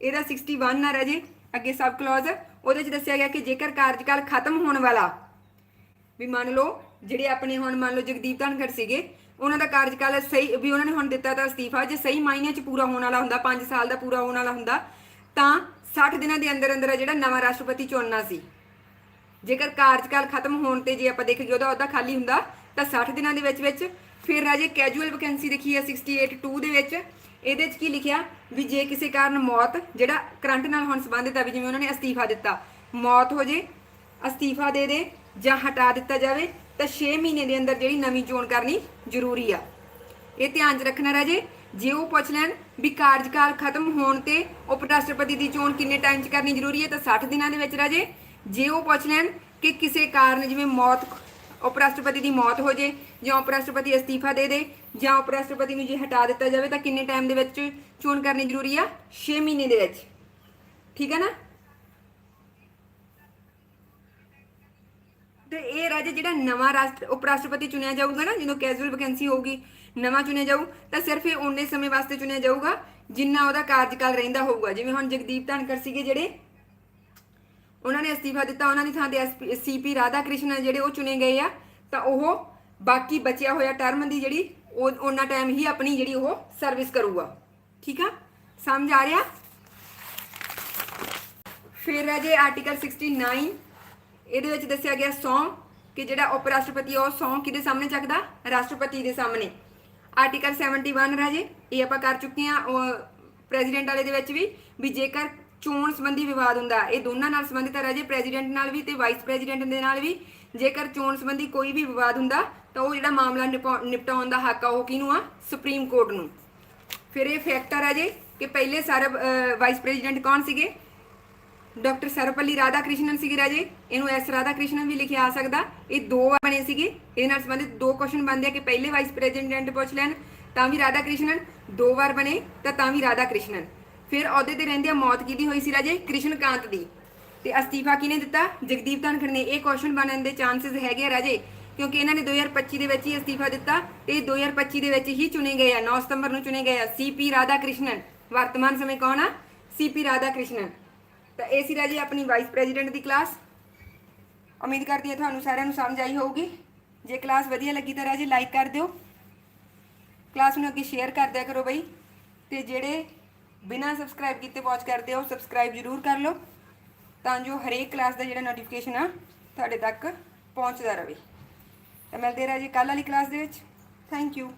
ਇਹਦਾ 61 ਨਾ ਰਹੇ ਅੱਗੇ ਸਬ ਕਲੌਜ਼ ਉਹਦੇ ਵਿੱਚ ਦੱਸਿਆ ਗਿਆ ਕਿ ਜੇਕਰ ਕਾਰਜਕਾਲ ਖਤਮ ਹੋਣ ਵਾਲਾ, ਵੀ ਮੰਨ ਲਓ ਜਿਹੜੇ ਆਪਣੇ ਹੁਣ ਮੰਨ ਲਓ ਜਗਦੀਪ ਧਨਖੜ ਸੀਗੇ, ਉਹਨਾਂ ਦਾ ਕਾਰਜਕਾਲ ਸਹੀ, ਵੀ ਉਹਨਾਂ ਨੇ ਹੁਣ ਦਿੱਤਾ ਤਾਂ ਅਸਤੀਫਾ, ਜੇ ਸਹੀ ਮਾਇਨੇ 'ਚ ਪੂਰਾ ਹੋਣ ਵਾਲਾ ਹੁੰਦਾ 5 ਸਾਲ ਦਾ ਪੂਰਾ ਹੋਣ ਵਾਲਾ ਹੁੰਦਾ, ਤਾਂ 60 ਦਿਨਾਂ ਦੇ ਅੰਦਰ ਅੰਦਰ ਆ ਜਿਹੜਾ ਨਵਾਂ ਰਾਸ਼ਟਰਪਤੀ ਚੁਣਨਾ ਸੀ। ਜੇਕਰ ਕਾਰਜਕਾਲ ਖਤਮ ਹੋਣ ਤੇ ਜੇ ਆਪਾਂ ਦੇਖੀਏ ਉਹਦਾ ਉਹਦਾ ਖਾਲੀ ਹੁੰਦਾ, ਤਾਂ 60 ਦਿਨਾਂ ਦੇ ਵਿੱਚ ਵਿੱਚ ਫਿਰ ਰਾਜੇ ਕੈਜੂਅਲ ਵੈਕੈਂਸੀ ਦੇਖੀ ਹੈ 68 2 ਦੇ ਵਿੱਚ, ਇਹਦੇ 'ਚ ਕੀ ਲਿਖਿਆ? ਵੀ ਜੇ ਕਿਸੇ ਕਾਰਨ ਮੌਤ, ਜਿਹੜਾ ਕਰੰਟ ਨਾਲ ਹੁਣ ਸੰਬੰਧਿਤ ਆ ਵੀ ਜਿਵੇਂ ਉਹਨਾਂ ਨੇ ਅਸਤੀਫਾ ਦਿੱਤਾ, ਮੌਤ ਹੋ ਜੇ, ਅਸਤੀਫਾ ਦੇ ਦੇ ਜਾਂ ਹਟਾ ਦਿੱਤਾ ਜਾਵੇ, ਤਾਂ 6 ਮਹੀਨੇ ਦੇ ਅੰਦਰ ਜਿਹੜੀ ਨਵੀਂ ਚੋਣ ਕਰਨੀ ਜ਼ਰੂਰੀ ਆ। ਇਹ ਧਿਆਨ 'ਚ ਰੱਖਣਾ ਰਾਜੇ ਜੇ ਉਹ ਪੁੱਛ ਲੈਣ ਵੀ ਕਾਰਜਕਾਲ ਖਤਮ ਹੋਣ ਤੇ ਉਪ ਰਾਸ਼ਟਰਪਤੀ ਦੀ ਚੋਣ ਕਿੰਨੇ ਟਾਈਮ 'ਚ ਕਰਨੀ ਜ਼ਰੂਰੀ ਹੈ ਤਾਂ 60 ਦਿਨਾਂ ਦੇ ਵਿੱਚ ਰਾਜੇ। ਜੇ ਉਹ ਪੁੱਛ ਲੈਣ ਕਿ ਕਿਸੇ ਕਾਰਨ ਜਿਵੇਂ ਮੌਤ, ਉਪ ਰਾਸ਼ਟਰਪਤੀ ਦੀ ਮੌਤ ਹੋ ਜੇ ਜਾਂ ਉਪ ਰਾਸ਼ਟਰਪਤੀ ਅਸਤੀਫਾ ਦੇ ਦੇ ਜਾਂ ਉਪ ਰਾਸ਼ਟਰਪਤੀ ਨੂੰ ਜੇ ਹਟਾ ਦਿੱਤਾ ਜਾਵੇ ਤਾਂ ਕਿੰਨੇ ਟਾਈਮ ਦੇ ਵਿੱਚ ਚੋਣ ਕਰਨੀ ਜ਼ਰੂਰੀ ਆ? 6 ਮਹੀਨੇ ਦੇ ਵਿੱਚ। ਠੀਕ ਹੈ ਨਾ? ਤੇ ਇਹ ਰਾਜੇ ਜਿਹੜਾ ਨਵਾਂ ਰਾਸ਼ਟਰ ਉਪ ਰਾਸ਼ਟਰਪਤੀ ਚੁਣਿਆ ਜਾਊਗਾ ਨਾ ਜਦੋਂ ਕੈਜੂਅਲ ਵੈਕੈਂਸੀ ਹੋਊਗੀ ਨਵਾਂ ਚੁਣਿਆ ਜਾਊ ਤਾਂ ਸਿਰਫ ਇਹ ਓਨੇ ਸਮੇਂ ਵਾਸਤੇ ਚੁਣਿਆ ਜਾਊਗਾ ਜਿੰਨਾ ਉਹਦਾ ਕਾਰਜਕਾਲ ਰਹਿੰਦਾ ਹੋਊਗਾ। ਜਿਵੇਂ ਹੁਣ ਜਗਦੀਪ ਧਨਕਰ ਸੀਗੇ ਜਿਹੜੇ ਉਹਨਾਂ ਨੇ ਅਸਤੀਫਾ ਦਿੱਤਾ ਉਹਨਾਂ ਦੀ ਥਾਂ ਤੇ ਸੀਪੀ ਰਾਧਾ ਕ੍ਰਿਸ਼ਨ ਜਿਹੜੇ ਉਹ ਚੁਣੇ ਗਏ ਆ ਤਾਂ ਉਹ ਬਾਕੀ ਬਚਿਆ ਹੋਇਆ ਟਰਮ ਦੀ ਜਿਹੜੀ ਉਹ ਉਹਨਾਂ ਟਾਈਮ ਹੀ ਆਪਣੀ ਜਿਹੜੀ ਉਹ ਸਰਵਿਸ ਕਰੂਗਾ। ਠੀਕ ਆ? ਸਮਝ ਆ ਰਿਹਾ? ਫਿਰ ਹੈ ਜੇ ਆਰਟੀਕਲ 69 ਇਹਦੇ ਵਿੱਚ ਦੱਸਿਆ ਗਿਆ ਸੌਂ ਕਿ ਜਿਹੜਾ ਉਪ ਰਾਸ਼ਟਰਪਤੀ ਆ, ਉਹ ਸੌਂ ਕਿਹਦੇ ਸਾਹਮਣੇ ਚੱਕਦਾ? ਰਾਸ਼ਟਰਪਤੀ ਦੇ ਸਾਹਮਣੇ। ਆਰਟੀਕਲ 71 ਰਾਜੇ ਇਹ ਆਪਾਂ ਕਰ ਚੁੱਕੇ ਆ ਪ੍ਰੈਜ਼ੀਡੈਂਟ ਵਾਲੇ ਦੇ ਵਿੱਚ ਵੀ ਵੀ ਜੇਕਰ ਚੋਣ ਸੰਬੰਧੀ ਵਿਵਾਦ ਹੁੰਦਾ, ਇਹ ਦੋਨਾਂ ਨਾਲ ਸੰਬੰਧਿਤ ਹੈ ਰਾਜੇ ਪ੍ਰੈਜ਼ੀਡੈਂਟ ਨਾਲ ਵੀ ਤੇ ਵਾਈਸ ਪ੍ਰੈਜ਼ੀਡੈਂਟ ਦੇ ਨਾਲ ਵੀ, ਜੇਕਰ ਚੋਣ ਸੰਬੰਧੀ ਕੋਈ ਵੀ ਵਿਵਾਦ ਹੁੰਦਾ, ਤਾਂ ਉਹ ਜਿਹੜਾ ਮਾਮਲਾ ਨਿਪਾ- ਨਿਪਟਾਉਣ ਦਾ ਹੱਕ ਆ, ਉਹ ਕਿਹਨੂੰ ਆ? ਸੁਪਰੀਮ ਕੋਰਟ ਨੂੰ। ਫਿਰ ਇਹ ਫੈਕਟਰ ਹੈ ਜੇ ਕਿ ਪਹਿਲੇ ਸਾਰਾ ਵਾਈਸ ਪ੍ਰੈਜ਼ੀਡੈਂਟ ਕੌਣ ਸੀਗੇ? ਡਾਕਟਰ ਸਰਵਪੱਲੀ ਰਾਧਾ ਕ੍ਰਿਸ਼ਨਨ ਸੀਗੇ ਰਾਜੇ। ਇਹਨੂੰ ਐਸ ਰਾਧਾ ਕ੍ਰਿਸ਼ਨਨ ਵੀ ਲਿਖਿਆ ਆ ਸਕਦਾ। ਇਹ ਦੋ ਵਾਰ ਬਣੇ ਸੀਗੇ। ਇਹਦੇ ਨਾਲ ਸੰਬੰਧਿਤ ਦੋ ਕੁਐਸਚਨ ਬਣਦੇ ਆ ਕਿ ਪਹਿਲੇ ਵਾਈਸ ਪ੍ਰੈਜ਼ੀਡੈਂਟ ਪੁੱਛ ਲੈਣ, ਤਾਂ ਵੀ ਰਾਧਾ ਕ੍ਰਿਸ਼ਨਨ ਦੋ ਵਾਰ ਬਣੇ, ਤਾਂ ਤਾਂ ਵੀ ਰਾਧਾ ਕ੍ਰਿਸ਼ਨਨ ਫਿਰ ਅਹੁਦੇ ਤੇ ਰਹਿੰਦੇ ਆ ਮੌਤ ਕਿਹਦੀ ਹੋਈ ਸੀ ਰਾਜੇ? ਕ੍ਰਿਸ਼ਨਕਾਂਤ ਦੀ। ਤੇ ਅਸਤੀਫਾ ਕਿਹਨੇ ਦਿੱਤਾ? ਜਗਦੀਪ ਧਨਖੜ ਨੇ ਇਹ ਕੁਐਸਚਨ ਬਣਨ ਦੇ ਚਾਂਸਸ ਹੈਗੇ ਆ ਰਾਜੇ, ਕਿਉਂਕਿ ਇਹਨਾਂ ਨੇ 2025 ਦੇ ਵਿੱਚ ਹੀ ਅਸਤੀਫਾ ਦਿੱਤਾ ਤੇ 2025 ਦੇ ਵਿੱਚ ਹੀ ਚੁਣੇ ਗਏ ਆ। 9 ਸਤੰਬਰ ਨੂੰ ਚੁਣੇ ਗਏ ਆ। ਸੀਪੀ ਰਾਧਾ ਕ੍ਰਿਸ਼ਨਨ ਵਰਤਮਾਨ ਸਮੇਂ ਕੌਣ ਆ? ਸੀਪੀ ਰਾਧਾ ਕ੍ਰਿਸ਼ਨਨ ਤਾਂ ਇਹ ਸੀ ਰਾਜੇ ਆਪਣੀ ਵਾਈਸ ਪ੍ਰੈਜ਼ੀਡੈਂਟ ਦੀ ਕਲਾਸ ਉਮੀਦ ਕਰਦੀ ਹਾਂ ਤੁਹਾਨੂੰ ਸਾਰਿਆਂ ਨੂੰ ਸਮਝ ਆਈ ਹੋਊਗੀ। ਜੇ ਕਲਾਸ ਵਧੀਆ ਲੱਗੀ ਤਾਂ ਰਾਜੇ ਲਾਈਕ ਕਰ ਦਿਓ। ਕਲਾਸ ਨੂੰ ਅੱਗੇ ਸ਼ੇਅਰ ਕਰ ਦਿਆ ਕਰੋ ਬਈ। ਤੇ ਜਿਹੜੇ ਬਿਨਾਂ ਸਬਸਕ੍ਰਾਈਬ ਕੀਤੇ ਵਾਚ ਕਰਦੇ ਹੋ ਸਬਸਕ੍ਰਾਈਬ ਜ਼ਰੂਰ ਕਰ ਲਓ। ਤਾਂ ਜੋ ਹਰੇਕ ਕਲਾਸ ਦਾ ਜਿਹੜਾ ਨੋਟੀਫਿਕੇਸ਼ਨ ਆ, ਤੁਹਾਡੇ ਤੱਕ ਪਹੁੰਚਦਾ ਰਹੇ। ਤਾਂ ਮਿਲਦੇ ਹਾਂ ਰਾਜੇ ਕੱਲ੍ਹ ਵਾਲੀ ਕਲਾਸ ਦੇ ਵਿੱਚ। Thank you